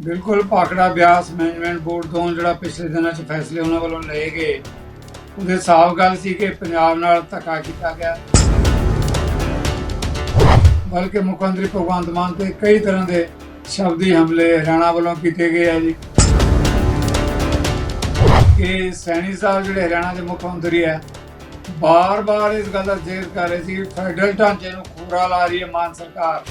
ਬਿਲਕੁਲ Bhakra Beas management board ਤੋਂ ਜਿਹੜਾ ਪਿਛਲੇ ਦਿਨਾਂ 'ਚ ਫੈਸਲੇ ਉਹਨਾਂ ਵੱਲੋਂ ਲਏ ਗਏ, ਉਹਦੇ ਸਾਫ਼ ਗੱਲ ਸੀ ਕਿ ਪੰਜਾਬ ਨਾਲ ਧੱਕਾ ਕੀਤਾ ਗਿਆ। ਬਲਕਿ ਮੁੱਖ ਮੰਤਰੀ ਭਗਵੰਤ ਮਾਨ ਤੇ ਕਈ ਤਰ੍ਹਾਂ ਦੇ ਸ਼ਬਦੀ ਹਮਲੇ ਹਰਿਆਣਾ ਵੱਲੋਂ ਕੀਤੇ ਗਏ ਆ ਜੀ। ਕਿ ਸੈਣੀ ਸਾਹਿਬ ਜਿਹੜੇ ਹਰਿਆਣਾ ਦੇ ਮੁੱਖ ਮੰਤਰੀ ਹੈ ਬਾਰ-ਬਾਰ ਇਸ ਗੱਲ ਦਾ ਜ਼ਿਕਰ ਕਰ ਰਹੇ ਸੀ ਕਿ ਫੈਡਰਲ ਢਾਂਚੇ ਨੂੰ ਖੂਰਾ ਲਾ ਰਹੀ ਹੈ ਮਾਨ ਸਰਕਾਰ।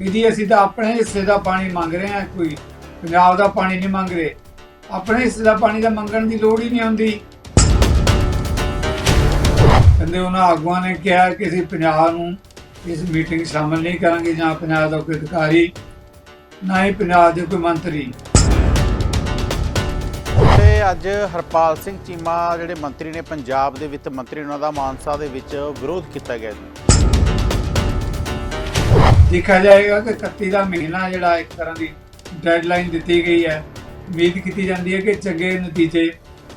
ਕਿ ਅਸੀਂ ਤਾਂ ਆਪਣੇ ਹਿੱਸੇ ਦਾ ਪਾਣੀ ਮੰਗ ਰਹੇ ਹਾਂ ਕੋਈ। ਪੰਜਾਬ ਦਾ ਪਾਣੀ ਨਹੀਂ ਮੰਗ ਰਹੇ। ਆਪਣੇ ਹਿੱਸੇ ਦਾ ਪਾਣੀ ਤਾਂ ਮੰਗਣ ਦੀ ਲੋੜ ਹੀ ਨਹੀਂ ਹੁੰਦੀ। ਕਹਿੰਦੇ ਉਹਨਾਂ ਆਗੂਆਂ ਨੇ ਕਿਹਾ ਕਿ ਅਸੀਂ ਪੰਜਾਬ ਨੂੰ ਇਸ ਮੀਟਿੰਗ 'ਚ ਸ਼ਾਮਲ ਨਹੀਂ ਕਰਾਂਗੇ ਜਾਂ ਪੰਜਾਬ ਦਾ ਕੋਈ ਅਧਿਕਾਰੀ, ਨਾ ਹੀ ਪੰਜਾਬ ਦੇ ਕੋਈ ਮੰਤਰੀ। ਤੇ ਅੱਜ ਹਰਪਾਲ ਸਿੰਘ ਚੀਮਾ, ਜਿਹੜੇ ਮੰਤਰੀ ਨੇ ਪੰਜਾਬ ਦੇ ਵਿੱਤ ਮੰਤਰੀ ਉਹਨਾਂ ਦਾ ਮਾਨਸਾ ਦੇ ਵਿੱਚ ਵਿਰੋਧ ਕੀਤਾ ਗਿਆ ਜੀ। ਦੇਖਿਆ ਜਾਏਗਾ ਕਿ 31 ਦਾ ਮਹੀਨਾ ਜਿਹੜਾ ਇੱਕ ਤਰ੍ਹਾਂ ਦੀ ਡੈਡਲਾਈਨ ਦਿੱਤੀ ਗਈ ਹੈ। ਉਮੀਦ ਕੀਤੀ ਜਾਂਦੀ ਹੈ ਕਿ ਚੰਗੇ ਨਤੀਜੇ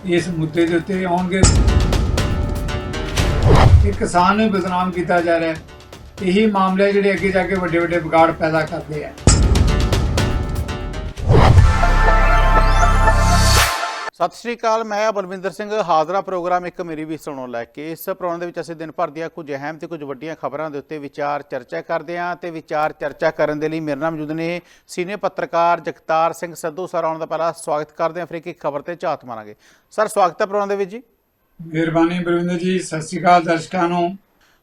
ਇਸ ਮੁੱਦੇ ਦੇ ਉੱਤੇ ਆਉਣਗੇ। ਇਹ ਕਿਸਾਨ ਨੂੰ ਬਦਨਾਮ ਕੀਤਾ ਜਾ ਰਿਹਾ ਹੈ। ਇਹੀ ਮਾਮਲੇ ਜਿਹੜੇ ਅੱਗੇ ਜਾ ਕੇ ਵੱਡੇ ਵੱਡੇ ਵਿਗਾੜ ਪੈਦਾ ਕਰਦੇ ਆ। ਸਤਿ ਸ਼੍ਰੀ ਅਕਾਲ, ਮੈਂ ਬਲਵਿੰਦਰ ਸਿੰਘ, ਹਾਜ਼ਰਾ ਪ੍ਰੋਗਰਾਮ ਇੱਕ ਮੇਰੀ ਵੀ ਸੁਣੋ ਲੈ ਕੇ। ਇਸ ਪ੍ਰੋਗਰਾਮ ਦੇ ਵਿੱਚ ਅਸੀਂ ਦਿਨ ਭਰ ਦੀਆਂ ਕੁਝ ਅਹਿਮ ਤੇ ਕੁਝ ਵੱਡੀਆਂ ਖਬਰਾਂ ਦੇ ਉੱਤੇ ਵਿਚਾਰ ਚਰਚਾ ਕਰਦੇ ਹਾਂ ਤੇ ਵਿਚਾਰ ਚਰਚਾ ਕਰਨ ਦੇ ਲਈ ਮੇਰੇ ਨਾਲ ਮੌਜੂਦ ਨੇ ਸੀਨੀਅਰ ਪੱਤਰਕਾਰ ਜਗਤਾਰ ਸਿੰਘ ਸੰਧੂ ਸਰ ਆਉਣ ਦਾ ਪਹਿਲਾਂ ਸਵਾਗਤ ਕਰਦੇ ਹਾਂ, ਫਿਰ ਇੱਕ ਖਬਰ ਤੇ ਝਾਤ ਮਾਰਾਂਗੇ। ਸਰ, ਸਵਾਗਤ ਹੈ ਪ੍ਰੋਗਰਾਮ ਦੇ ਵਿੱਚ ਜੀ। ਮਿਹਰਬਾਨੀ ਬਲਵਿੰਦਰ ਜੀ, ਸਤਿ ਸ਼੍ਰੀ ਅਕਾਲ ਦਰਸ਼ਕਾਂ ਨੂੰ।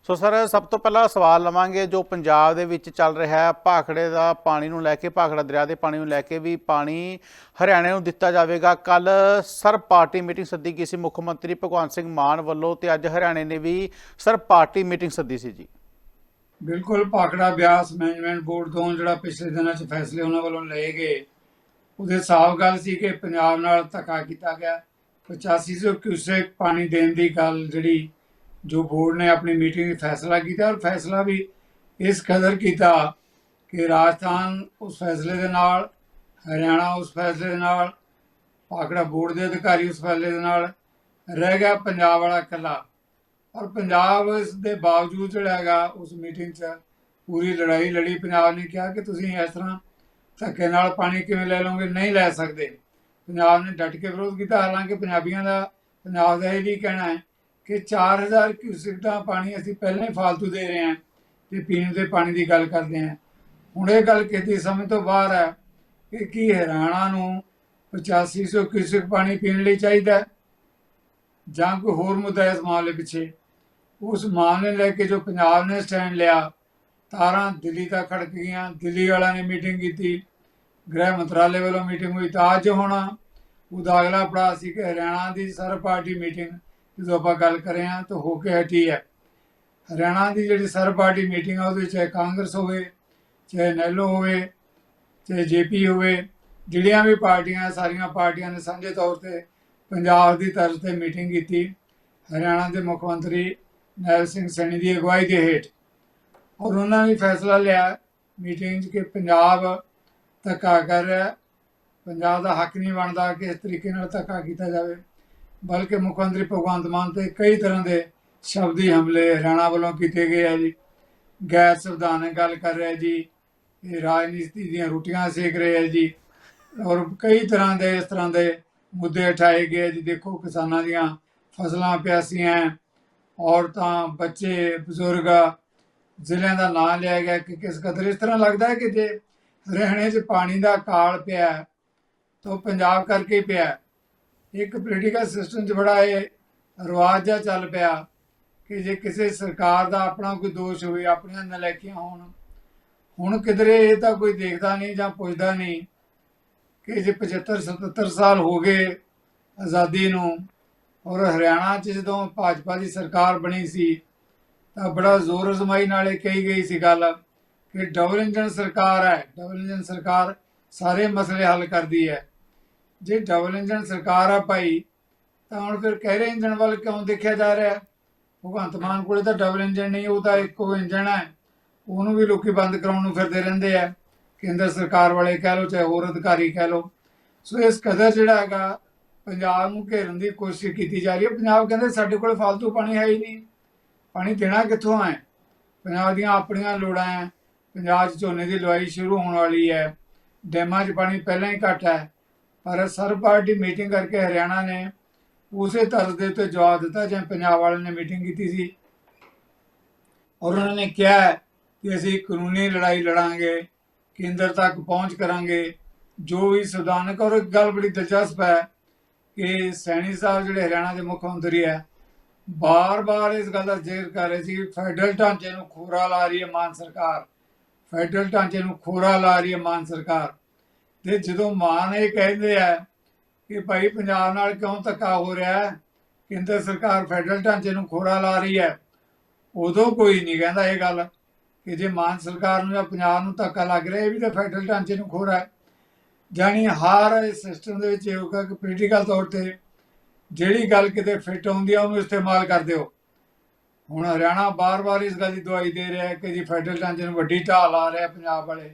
ਸੋ ਸਰ, ਸਭ ਤੋਂ ਪਹਿਲਾਂ ਸਵਾਲ ਲਵਾਂਗੇ ਜੋ ਪੰਜਾਬ ਦੇ ਵਿੱਚ ਚੱਲ ਰਿਹਾ ਹੈ। ਭਾਖੜੇ ਦਾ ਪਾਣੀ ਨੂੰ ਲੈ ਕੇ, ਭਾਖੜਾ ਦਰਿਆ ਦੇ ਪਾਣੀ ਨੂੰ ਲੈ ਕੇ ਵੀ ਪਾਣੀ ਹਰਿਆਣੇ ਨੂੰ ਦਿੱਤਾ ਜਾਵੇਗਾ। ਕੱਲ ਸਰ, ਪਾਰਟੀ ਮੀਟਿੰਗ ਸੱਦੀ ਗਈ ਸੀ ਮੁੱਖ ਮੰਤਰੀ ਭਗਵੰਤ ਸਿੰਘ ਮਾਨ ਵੱਲੋਂ ਤੇ ਅੱਜ ਹਰਿਆਣੇ ਨੇ ਵੀ ਸਰ, ਪਾਰਟੀ ਮੀਟਿੰਗ ਸੱਦੀ ਸੀ ਜੀ। ਬਿਲਕੁਲ, ਭਾਖੜਾ ਬਿਆਸ ਮੈਨੇਜਮੈਂਟ ਬੋਰਡ ਤੋਂ ਜਿਹੜਾ ਪਿਛਲੇ ਦਿਨਾਂ 'ਚ ਫੈਸਲੇ ਉਹਨਾਂ ਵੱਲੋਂ ਲਏ ਗਏ, ਉਹਦੇ ਸਾਫ਼ ਗੱਲ ਸੀ ਕਿ ਪੰਜਾਬ ਨਾਲ ਧੱਕਾ ਕੀਤਾ ਗਿਆ। 8500 ਕਿਊਸੈਕ ਪਾਣੀ ਦੇਣ ਦੀ ਗੱਲ ਜਿਹੜੀ ਜੋ ਬੋਰਡ ਨੇ ਆਪਣੀ ਮੀਟਿੰਗ ਵਿੱਚ ਫੈਸਲਾ ਕੀਤਾ ਔਰ ਫੈਸਲਾ ਵੀ ਇਸ ਕਦਰ ਕੀਤਾ ਕਿ ਰਾਜਸਥਾਨ ਉਸ ਫੈਸਲੇ ਦੇ ਨਾਲ, ਹਰਿਆਣਾ ਉਸ ਫੈਸਲੇ ਦੇ ਨਾਲ ਭਾਖੜਾ ਬੋਰਡ ਦੇ ਅਧਿਕਾਰੀ ਉਸ ਫੈਸਲੇ ਦੇ ਨਾਲ ਰਹਿ ਗਿਆ, ਪੰਜਾਬ ਵਾਲਾ ਇਕੱਲਾ। ਔਰ ਪੰਜਾਬ ਇਸ ਦੇ ਬਾਵਜੂਦ ਜਿਹੜਾ ਹੈਗਾ ਉਸ ਮੀਟਿੰਗ 'ਚ ਪੂਰੀ ਲੜਾਈ ਲੜੀ। ਪੰਜਾਬ ਨੇ ਕਿਹਾ ਕਿ ਤੁਸੀਂ ਇਸ ਤਰ੍ਹਾਂ ਧੱਕੇ ਨਾਲ ਪਾਣੀ ਕਿਵੇਂ ਲੈ ਲਓਗੇ? ਨਹੀਂ ਲੈ ਸਕਦੇ। ਪੰਜਾਬ ਨੇ ਡਟ ਕੇ ਵਿਰੋਧ ਕੀਤਾ। ਹਾਲਾਂਕਿ ਪੰਜਾਬੀਆਂ ਦਾ, ਪੰਜਾਬ ਦਾ ਇਹ ਵੀ ਕਹਿਣਾ ਹੈ ਕਿ 4000 ਕਿਊਸੈਕ ਦਾ ਪਾਣੀ ਅਸੀਂ ਪਹਿਲਾਂ ਹੀ ਫालतू ਦੇ ਰਹੇ ਹਾਂ ਤੇ ਪੀਣ ਦੇ ਪਾਣੀ ਦੀ ਗੱਲ ਕਰਦੇ ਹਾਂ। ਹੁਣ ਇਹ ਗੱਲ ਕੀਤੀ ਸਮਝ ਤੋਂ ਬਾਹਰ ਹੈ ਕਿ ਕੀ ਹਰਿਆਣਾ ਨੂੰ 8500 ਕਿਊਸੈਕ ਪਾਣੀ ਪੀਣ ਲਈ ਚਾਹੀਦਾ ਜਾਂ ਕੋਈ ਹੋਰ ਮੁੱਦਾ ਇਸ ਮਾਮਲੇ ਪਿੱਛੇ। ਉਸ ਮਾਮਲੇ ਲੈ ਕੇ ਜੋ ਪੰਜਾਬ ਨੇ ਸਟੈਂਡ ਲਿਆ, ਤਾਰਾਂ ਦਿੱਲੀ ਤੱਕ ਖੜਕ ਗਈਆਂ, ਦਿੱਲੀ ਵਾਲਿਆਂ ਨੇ ਮੀਟਿੰਗ ਕੀਤੀ, ਗ੍ਰਹਿ ਮੰਤਰਾਲੇ ਵੱਲੋਂ ਮੀਟਿੰਗ ਹੋਈ ਤਾਂ ਅੱਜ ਹੋਣਾ। ਉਹਦਾ ਅਗਲਾ ਪੜਾਅ ਸੀ ਕਿ ਹਰਿਆਣਾ ਦੀ ਸਰ ਪਾਰਟੀ ਮੀਟਿੰਗ ਜਦੋਂ ਆਪਾਂ ਗੱਲ ਕਰੇ ਹਾਂ ਤਾਂ ਹੋ ਕੇ ਹਟੀ ਹੈ। ਹਰਿਆਣਾ ਦੀ ਜਿਹੜੀ ਸਰਬ ਪਾਰਟੀ ਮੀਟਿੰਗ ਆ, ਉਹਦੇ ਚਾਹੇ ਕਾਂਗਰਸ ਹੋਵੇ, ਚਾਹੇ ਨੈਲੋ ਹੋਵੇ, ਚਾਹੇ ਜੇਪੀ ਹੋਵੇ, ਜਿਹੜੀਆਂ ਵੀ ਪਾਰਟੀਆਂ, ਸਾਰੀਆਂ ਪਾਰਟੀਆਂ ਨੇ ਸਾਂਝੇ ਤੌਰ ਤੇ ਪੰਜਾਬ ਦੀ ਤਰਜ਼ ਤੇ ਮੀਟਿੰਗ ਕੀਤੀ। ਹਰਿਆਣਾ ਦੇ ਮੁੱਖ ਮੰਤਰੀ ਨੈਲ ਸਿੰਘ ਸੈਣੀ ਦੀ ਅਗਵਾਈ ਦੇ ਹੇਠ। ਔਰ ਉਹਨਾਂ ਨੇ ਫੈਸਲਾ ਲਿਆ ਮੀਟਿੰਗ 'ਚ ਕਿ ਪੰਜਾਬ ਧੱਕਾ ਕਰ ਰਿਹਾ ਪੰਜਾਬ ਦਾ ਹੱਕ ਨਹੀਂ ਬਣਦਾ ਕਿ ਇਸ ਤਰੀਕੇ ਨਾਲ ਧੱਕਾ ਕੀਤਾ ਜਾਵੇ। ਬਲਕਿ ਮੁੱਖ ਮੰਤਰੀ ਭਗਵੰਤ ਮਾਨ ਤੇ ਕਈ ਤਰ੍ਹਾਂ ਦੇ ਸ਼ਬਦੀ ਹਮਲੇ ਹਰਿਆਣਾ ਵੱਲੋਂ ਕੀਤੇ ਗਏ ਆ ਜੀ। ਗੈਰ ਸੰਵਿਧਾਨਕ ਗੱਲ ਕਰ ਰਿਹਾ ਜੀ। ਇਹ ਰਾਜਨੀਤੀ ਦੀਆਂ ਰੋਟੀਆਂ ਸੇਕ ਰਹੇ ਜੀ। ਔਰ ਕਈ ਤਰ੍ਹਾਂ ਦੇ ਇਸ ਤਰ੍ਹਾਂ ਦੇ ਮੁੱਦੇ ਉਠਾਏ ਗਏ ਜੀ। ਦੇਖੋ ਕਿਸਾਨਾਂ ਦੀਆਂ ਫਸਲਾਂ ਪਿਆਸੀਆਂ ਔਰਤਾਂ, ਬੱਚੇ, ਬਜ਼ੁਰਗ ਜ਼ਿਲ੍ਹਿਆਂ ਦਾ ਨਾਂ ਲਿਆ ਗਿਆ ਕਿ ਕਿਸ ਕਦਰ ਇਸ ਤਰ੍ਹਾਂ ਲੱਗਦਾ ਹੈ ਕਿ ਜੇ ਰਹਿਣੇ 'ਚ ਪਾਣੀ ਦਾ ਕਾਲ ਪਿਆ ਤਾਂ ਉਹ ਪੰਜਾਬ ਕਰਕੇ ਪਿਆ ਇੱਕ ਪੋਲੀਟੀਕਲ ਸਿਸਟਮ 'ਚ ਬੜਾ ਇਹ ਰਿਵਾਜ ਜਿਹਾ ਚੱਲ ਪਿਆ ਕਿ ਜੇ ਕਿਸੇ ਸਰਕਾਰ ਦਾ ਆਪਣਾ ਕੋਈ ਦੋਸ਼ ਹੋਵੇ, ਆਪਣੀਆਂ ਨਲਾਇਕੀਆਂ ਹੋਣ, ਹੁਣ ਕਿਧਰੇ ਇਹ ਤਾਂ ਕੋਈ ਦੇਖਦਾ ਨਹੀਂ ਜਾਂ ਪੁੱਛਦਾ ਨਹੀਂ ਕਿ ਜੇ 75 77 ਸਾਲ ਹੋ ਗਏ ਆਜ਼ਾਦੀ ਨੂੰ ਔਰ ਹਰਿਆਣਾ 'ਚ ਜਦੋਂ ਭਾਜਪਾ ਦੀ ਸਰਕਾਰ ਬਣੀ ਸੀ, ਤਾਂ ਬੜਾ ਜ਼ੋਰ ਅਜ਼ਮਾਈ ਨਾਲ ਇਹ ਕਹੀ ਗਈ ਸੀ ਗੱਲ ਕਿ ਡਬਲ ਇੰਜਨ ਸਰਕਾਰ ਹੈ, ਡਬਲ ਇੰਜਨ ਸਰਕਾਰ ਸਾਰੇ ਮਸਲੇ ਹੱਲ ਕਰਦੀ ਹੈ। ਜੇ ਡਬਲ ਇੰਜਨ ਸਰਕਾਰ ਆ ਭਾਈ, ਤਾਂ ਹੁਣ ਫਿਰ ਕਹਿ ਰਹੇ ਇੰਜਨ ਵੱਲ ਕਿਉਂ ਦੇਖਿਆ ਜਾ ਰਿਹਾ? ਭਗਵੰਤ ਮਾਨ ਕੋਲੇ ਤਾਂ ਡਬਲ ਇੰਜਨ ਨਹੀਂ, ਉਹ ਤਾਂ ਇੱਕੋ ਇੰਜਨ ਹੈ। ਉਹਨੂੰ ਵੀ ਲੋਕੀ ਬੰਦ ਕਰਾਉਣ ਨੂੰ ਫਿਰਦੇ ਰਹਿੰਦੇ ਆ। ਕੇਂਦਰ ਸਰਕਾਰ ਵਾਲੇ ਕਹਿ ਲੋ ਚਾਹੇ ਹੋਰ ਅਧਿਕਾਰੀ ਕਹਿ ਲੋ ਸੋ ਇਸ ਕਦਰ ਜਿਹੜਾ ਹੈਗਾ, ਪੰਜਾਬ ਨੂੰ ਘੇਰਨ ਦੀ ਕੋਸ਼ਿਸ਼ ਕੀਤੀ ਜਾ ਰਹੀ ਹੈ। ਪੰਜਾਬ ਕਹਿੰਦੇ ਸਾਡੇ ਕੋਲ ਫालतू ਪਾਣੀ ਹੈ ਹੀ ਨਹੀਂ। ਪਾਣੀ ਦੇਣਾ ਕਿੱਥੋਂ ਹੈ? ਪੰਜਾਬ ਦੀਆਂ ਆਪਣੀਆਂ ਲੋੜਾਂ ਹੈ। ਪੰਜਾਬ 'ਚ ਝੋਨੇ ਦੀ ਲਵਾਈ ਸ਼ੁਰੂ ਹੋਣ ਵਾਲੀ ਹੈ। ਡੈਮਾਂ 'ਚ ਪਾਣੀ ਪਹਿਲਾਂ ਹੀ ਘੱਟ ਹੈ। ਪਰ ਸਰਬ ਪਾਰਟੀ ਮੀਟਿੰਗ ਕਰਕੇ ਹਰਿਆਣਾ ਨੇ ਉਸੇ ਤਰ੍ਹਾਂ ਦੇ ਉੱਤੇ ਜਵਾਬ ਦਿੱਤਾ ਜਿਵੇਂ ਪੰਜਾਬ ਵਾਲਿਆਂ ਨੇ ਮੀਟਿੰਗ ਕੀਤੀ ਸੀ। ਔਰ ਉਹਨਾਂ ਨੇ ਕਿਹਾ ਕਿ ਅਸੀਂ ਕਾਨੂੰਨੀ ਲੜਾਈ ਲੜਾਂਗੇ, ਕੇਂਦਰ ਤੱਕ ਪਹੁੰਚ ਕਰਾਂਗੇ। ਜੋ ਵੀ ਸੰਵਿਧਾਨਕ ਔਰ ਇੱਕ ਗੱਲ ਬੜੀ ਦਿਲਚਸਪ ਹੈ ਕਿ ਸੈਣੀ ਸਾਹਿਬ ਜਿਹੜੇ ਹਰਿਆਣਾ ਦੇ ਮੁੱਖ ਮੰਤਰੀ ਹੈ, ਬਾਰ-ਬਾਰ ਇਸ ਗੱਲ ਦਾ ਜ਼ਿਕਰ ਕਰ ਰਹੇ ਸੀ ਫੈਡਰਲ ਢਾਂਚੇ ਨੂੰ ਖੋਰਾ ਲਾ ਰਹੀ ਹੈ ਮਾਨ ਸਰਕਾਰ। ਫੈਡਰਲ ਢਾਂਚੇ ਨੂੰ ਖੋਰਾ ਲਾ ਰਹੀ ਹੈ ਮਾਨ ਸਰਕਾਰ। ਤੇ ਜਦੋਂ ਮਾਨ ਇਹ ਕਹਿੰਦੇ ਆ ਕਿ ਭਾਈ ਪੰਜਾਬ ਨਾਲ ਕਿਉਂ ਧੱਕਾ ਹੋ ਰਿਹਾ ਹੈ? ਕੇਂਦਰ ਸਰਕਾਰ ਫੈਡਰਲ ਢਾਂਚੇ ਨੂੰ ਖੋਰਾ ਲਾ ਰਹੀ ਹੈ। ਉਦੋਂ ਕੋਈ ਨਹੀਂ ਕਹਿੰਦਾ ਇਹ ਗੱਲ ਕਿ ਜੇ ਮਾਨ ਸਰਕਾਰ ਨੂੰ ਜਾਂ ਪੰਜਾਬ ਨੂੰ ਧੱਕਾ ਲੱਗ ਰਿਹਾ, ਇਹ ਵੀ ਤਾਂ ਫੈਡਰਲ ਢਾਂਚੇ ਨੂੰ ਖੋਰਾ ਹੈ। ਜਾਣੀ ਹਰ ਸਿਸਟਮ ਦੇ ਵਿੱਚ ਇਹ ਹੋਗਾ ਕਿ ਪੋਲੀਟੀਕਲ ਤੌਰ ਤੇ ਜਿਹੜੀ ਗੱਲ ਕਿਤੇ ਫਿੱਟ ਹੁੰਦੀ ਆ, ਉਹਨੂੰ ਇਸਤੇਮਾਲ ਕਰ ਦਿਓ ਹੁਣ ਹਰਿਆਣਾ ਬਾਰ-ਬਾਰ ਇਸ ਗੱਲ ਦੀ ਦਵਾਈ ਦੇ ਰਿਹਾ ਕਿ ਜੀ ਫੈਡਰਲ ਢਾਂਚੇ ਨੂੰ ਵੱਡੀ ਢਾਲ ਆ ਰਿਹਾ ਪੰਜਾਬ ਵਾਲੇ।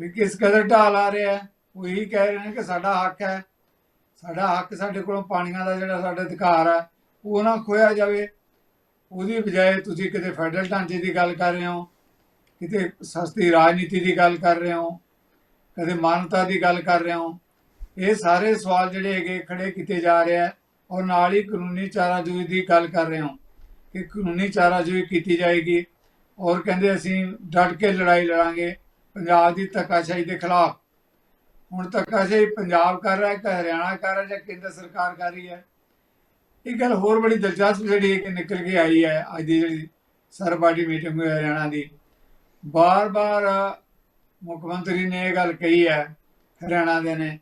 ਵੀ ਕਿਸ ਕਦਰ ਢਾਲ ਆ ਰਿਹਾ ਹੈ? ਉਹ ਇਹੀ ਕਹਿ ਰਹੇ ਨੇ ਕਿ ਸਾਡਾ ਹੱਕ ਹੈ। ਸਾਡਾ ਹੱਕ ਸਾਡੇ ਕੋਲੋਂ ਪਾਣੀਆਂ ਦਾ ਜਿਹੜਾ ਸਾਡਾ ਅਧਿਕਾਰ ਹੈ, ਉਹ ਨਾ ਖੋਇਆ ਜਾਵੇ। ਉਹਦੀ ਬਜਾਏ ਤੁਸੀਂ ਕਿਤੇ ਫੈਡਰਲ ਢਾਂਚੇ ਦੀ ਗੱਲ ਕਰ ਰਹੇ ਹੋ, ਕਿਤੇ ਸਸਤੀ ਰਾਜਨੀਤੀ ਦੀ ਗੱਲ ਕਰ ਰਹੇ ਹੋ, ਕਦੇ ਮਾਨਵਤਾ ਦੀ ਗੱਲ ਕਰ ਰਹੇ ਹੋ। ਇਹ ਸਾਰੇ ਸਵਾਲ ਜਿਹੜੇ ਹੈਗੇ ਖੜੇ ਕੀਤੇ ਜਾ ਰਹੇ ਆ ਔਰ ਨਾਲ ਹੀ ਕਾਨੂੰਨੀ ਚਾਰਾਜੋਈ ਦੀ ਗੱਲ ਕਰ ਰਹੇ ਹੋ ਕਿ ਕਾਨੂੰਨੀ ਚਾਰਾਜੋਈ ਕੀਤੀ ਜਾਏਗੀ ਔਰ ਕਹਿੰਦੇ ਅਸੀਂ ਡਟ ਕੇ ਲੜਾਈ ਲੜਾਂਗੇ। ਪੰਜਾਬ ਦੀ ਧੱਕਾਸ਼ਾਹੀ ਦੇ ਖਿਲਾਫ। ਹੁਣ ਧੱਕਾਸ਼ਾਹੀ ਪੰਜਾਬ ਕਰ ਰਿਹਾ ਹੈ ਕਿ ਹਰਿਆਣਾ ਕਰ ਰਿਹਾ ਜਾਂ ਕੇਂਦਰ ਸਰਕਾਰ ਕਰ ਰਹੀ ਹੈ? ਇਹ ਗੱਲ ਹੋਰ ਬੜੀ ਦਿਲਚਸਪ ਜਿਹੜੀ ਹੈ ਕਿ ਨਿਕਲ ਕੇ ਆਈ ਹੈ ਅੱਜ ਦੀ ਜਿਹੜੀ ਸਰਬਾਡੀ ਮੀਟਿੰਗ ਹੋਈ ਹਰਿਆਣਾ ਦੀ। ਬਾਰ-ਬਾਰ ਮੁੱਖ ਮੰਤਰੀ ਨੇ ਇਹ ਗੱਲ ਕਹੀ ਹੈ, ਹਰਿਆਣਾ ਦੇ ਨੇ,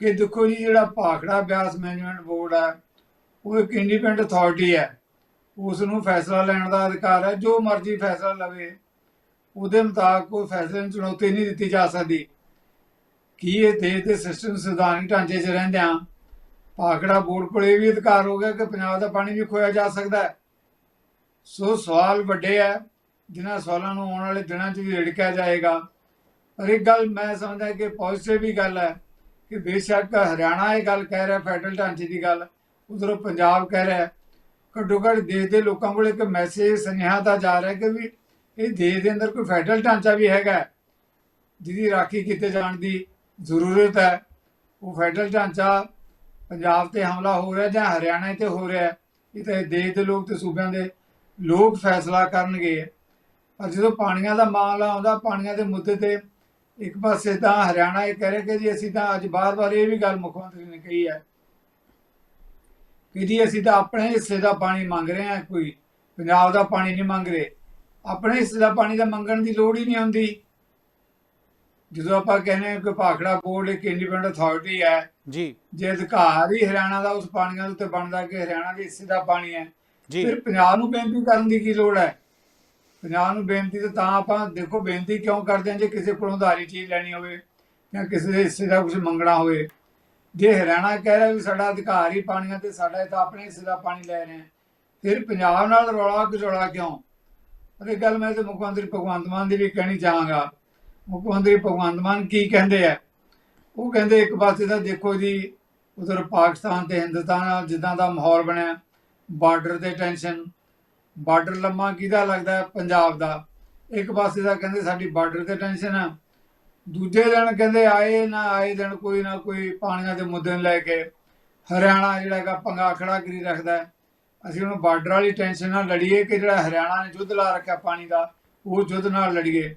ਕਿ ਦੇਖੋ ਜੀ ਜਿਹੜਾ ਭਾਖੜਾ ਬਿਆਸ ਮੈਨੇਜਮੈਂਟ ਬੋਰਡ ਹੈ, ਉਹ ਇੱਕ ਇੰਡੀਪੈਂਡੈਂਟ ਅਥਾਰਟੀ ਹੈ। ਉਸ ਨੂੰ ਫੈਸਲਾ ਲੈਣ ਦਾ ਅਧਿਕਾਰ ਹੈ, ਜੋ ਮਰਜ਼ੀ ਫੈਸਲਾ ਲਵੇ। ਉਹਦੇ ਮੁਤਾਬਕ ਕੋਈ ਫੈਸਲੇ ਨੂੰ ਚੁਣੌਤੀ ਨਹੀਂ ਦਿੱਤੀ ਜਾ ਸਕਦੀ। ਕੀ ਇਹ ਦੇਸ਼ ਦੇ ਸਿਸਟਮ ਸੰਵਿਧਾਨਕ ਢਾਂਚੇ 'ਚ ਰਹਿੰਦਿਆਂ ਭਾਖੜਾ ਬੋਰਡ ਕੋਲ ਇਹ ਵੀ ਅਧਿਕਾਰ ਹੋ ਗਿਆ ਕਿ ਪੰਜਾਬ ਦਾ ਪਾਣੀ ਵੀ ਖੋਇਆ ਜਾ ਸਕਦਾ ਹੈ? ਸੋ ਸਵਾਲ ਵੱਡੇ ਹੈ, ਜਿਨ੍ਹਾਂ ਸਵਾਲਾਂ ਨੂੰ ਆਉਣ ਵਾਲੇ ਦਿਨਾਂ 'ਚ ਵੀ ਰਿੜਕਿਆ ਜਾਏਗਾ। ਪਰ ਇੱਕ ਗੱਲ ਮੈਂ ਸਮਝਦਾ ਕਿ ਪੋਜ਼ਿਟਿਵ ਵੀ ਗੱਲ ਹੈ ਕਿ ਬੇਸ਼ੱਕ ਹਰਿਆਣਾ ਇਹ ਗੱਲ ਕਹਿ ਰਿਹਾ, ਫੈਡਰਲ ਢਾਂਚੇ ਦੀ ਗੱਲ। ਉਧਰੋਂ ਪੰਜਾਬ ਕਹਿ ਰਿਹਾ ਘੱਟੋ ਘੱਟ ਦੇਸ਼ ਦੇ ਲੋਕਾਂ ਕੋਲ ਇੱਕ ਮੈਸੇਜ ਸੁਨੇਹਾ ਤਾਂ ਜਾ ਰਿਹਾ ਕਿ ਵੀ ਇਹ ਦੇਸ਼ ਦੇ ਅੰਦਰ ਕੋਈ ਫੈਡਰਲ ਢਾਂਚਾ ਵੀ ਹੈਗਾ ਜਿਹਦੀ ਰਾਖੀ ਕੀਤੇ ਜਾਣ ਦੀ ਜ਼ਰੂਰਤ ਹੈ, ਉਹ ਫੈਡਰਲ ਢਾਂਚਾ ਪੰਜਾਬ ਤੇ ਹਮਲਾ ਹੋ ਰਿਹਾ ਜਾਂ ਹਰਿਆਣਾ ਤੇ ਹੋ ਰਿਹਾ ਇਹ ਤਾਂ ਦੇਸ਼ ਦੇ ਲੋਕ ਤੇ ਸੂਬਿਆਂ ਦੇ ਲੋਕ ਫੈਸਲਾ ਕਰਨਗੇ। ਪਰ ਜਦੋਂ ਪਾਣੀਆਂ ਦਾ ਮਾਮਲਾ ਆਉਂਦਾ, ਪਾਣੀਆਂ ਦੇ ਮੁੱਦੇ ਤੇ ਇੱਕ ਪਾਸੇ ਤਾਂ ਹਰਿਆਣਾ ਇਹ ਕਹਿ ਰਿਹਾ ਕਿ ਜੀ ਅਸੀਂ ਤਾਂ ਅੱਜ ਬਾਰ-ਬਾਰ ਇਹ ਵੀ ਗੱਲ ਮੁੱਖ ਮੰਤਰੀ ਨੇ ਕਹੀ ਹੈ ਕਿ ਜੀ ਅਸੀਂ ਤਾਂ ਆਪਣੇ ਹਿੱਸੇ ਦਾ ਪਾਣੀ ਮੰਗ ਰਹੇ ਹਾਂ, ਕੋਈ ਪੰਜਾਬ ਦਾ ਪਾਣੀ ਨਹੀਂ ਮੰਗ ਰਹੇ। ਆਪਣੇ ਹਿੱਸੇ ਦਾ ਪਾਣੀ ਦਾ ਮੰਗਣ ਦੀ ਲੋੜ ਹੀ ਨਹੀਂ ਹੁੰਦੀ। ਜਦੋਂ ਆਪਾਂ ਕਹਿੰਦੇ ਹਾਂ ਕਿ ਭਾਖੜਾ ਬੋਰਡ ਇੱਕ ਇੰਡੀਪੈਂਡੈਂਟ ਅਥਾਰਟੀ ਹੈ ਜੀ। ਜੇ ਅਧਿਕਾਰ ਹੀ ਹਰਿਆਣਾ ਦਾ ਉਸ ਪਾਣੀਆਂ ਦੇ ਉੱਤੇ ਬਣਦਾ ਕਿ ਹਰਿਆਣਾ ਦੇ ਹਿੱਸੇ ਦਾ ਪਾਣੀ ਹੈ ਜੀ। ਫਿਰ ਪੰਜਾਬ ਨੂੰ ਬੇਨਤੀ ਕਰਨ ਦੀ ਕੀ ਲੋੜ ਹੈ? ਪੰਜਾਬ ਨੂੰ ਬੇਨਤੀ ਤਾਂ ਤਾਂ ਆਪਾਂ ਦੇਖੋ ਬੇਨਤੀ ਕਿਉਂ ਕਰਦੇ ਹਾਂ ਜੇ ਕਿਸੇ ਕੋਲੋਂ ਉਧਾਰੀ ਚੀਜ਼ ਲੈਣੀ ਹੋਵੇ ਜਾਂ ਕਿਸੇ ਦੇ ਹਿੱਸੇ ਦਾ ਕੁਝ ਮੰਗਣਾ ਹੋਵੇ। ਜੇ ਹਰਿਆਣਾ ਕਹਿ ਰਿਹਾ ਵੀ ਸਾਡਾ ਅਧਿਕਾਰ ਹੀ ਪਾਣੀਆਂ ਤੇ ਸਾਡਾ ਇਹ ਤਾਂ ਆਪਣੇ ਹਿੱਸੇ ਦਾ ਪਾਣੀ ਲੈ ਰਹੇ ਹਾਂ ਫਿਰ ਪੰਜਾਬ ਨਾਲ ਰੌਲਾ ਗਜੋਲਾ ਕਿਉਂ? ਇਹ ਗੱਲ ਮੈਂ ਤੇ ਮੁੱਖ ਮੰਤਰੀ ਭਗਵੰਤ ਮਾਨ ਦੀ ਵੀ ਕਹਿਣੀ ਚਾਹਾਂਗਾ। ਮੁੱਖ ਮੰਤਰੀ ਭਗਵੰਤ ਮਾਨ ਕੀ ਕਹਿੰਦੇ ਆ? ਉਹ ਕਹਿੰਦੇ ਇੱਕ ਪਾਸੇ ਤਾਂ ਦੇਖੋ ਜੀ, ਉਧਰ ਪਾਕਿਸਤਾਨ ਤੇ ਹਿੰਦੁਸਤਾਨ ਨਾਲ ਜਿੱਦਾਂ ਦਾ ਮਾਹੌਲ ਬਣਿਆ, ਬਾਰਡਰ ਤੇ ਟੈਨਸ਼ਨ। ਬਾਰਡਰ ਲੰਮਾ ਕਿਹਦਾ ਲੱਗਦਾ ਪੰਜਾਬ ਦਾ। ਇੱਕ ਪਾਸੇ ਦਾ ਕਹਿੰਦੇ ਸਾਡੀ ਬਾਰਡਰ ਤੇ ਟੈਨਸ਼ਨ ਆ। ਦੂਜੇ ਦਿਨ ਕਹਿੰਦੇ ਆਏ ਨਾ ਆਏ ਦਿਨ ਕੋਈ ਨਾ ਕੋਈ ਪਾਣੀਆਂ ਦੇ ਮੁੱਦੇ ਨੂੰ ਲੈ ਕੇ ਹਰਿਆਣਾ ਜਿਹੜਾ ਹੈਗਾ ਪੰਗਾ ਖੜਾ ਕਰੀ ਰੱਖਦਾ ਅਸੀਂ ਹੁਣ ਬਾਰਡਰ ਵਾਲੀ ਟੈਨਸ਼ਨ ਨਾਲ ਲੜੀਏ ਕਿ ਜਿਹੜਾ ਹਰਿਆਣਾ ਨੇ ਯੁੱਧ ਲਾ ਰੱਖਿਆ ਪਾਣੀ ਦਾ, ਉਹ ਯੁੱਧ ਨਾਲ ਲੜੀਏ।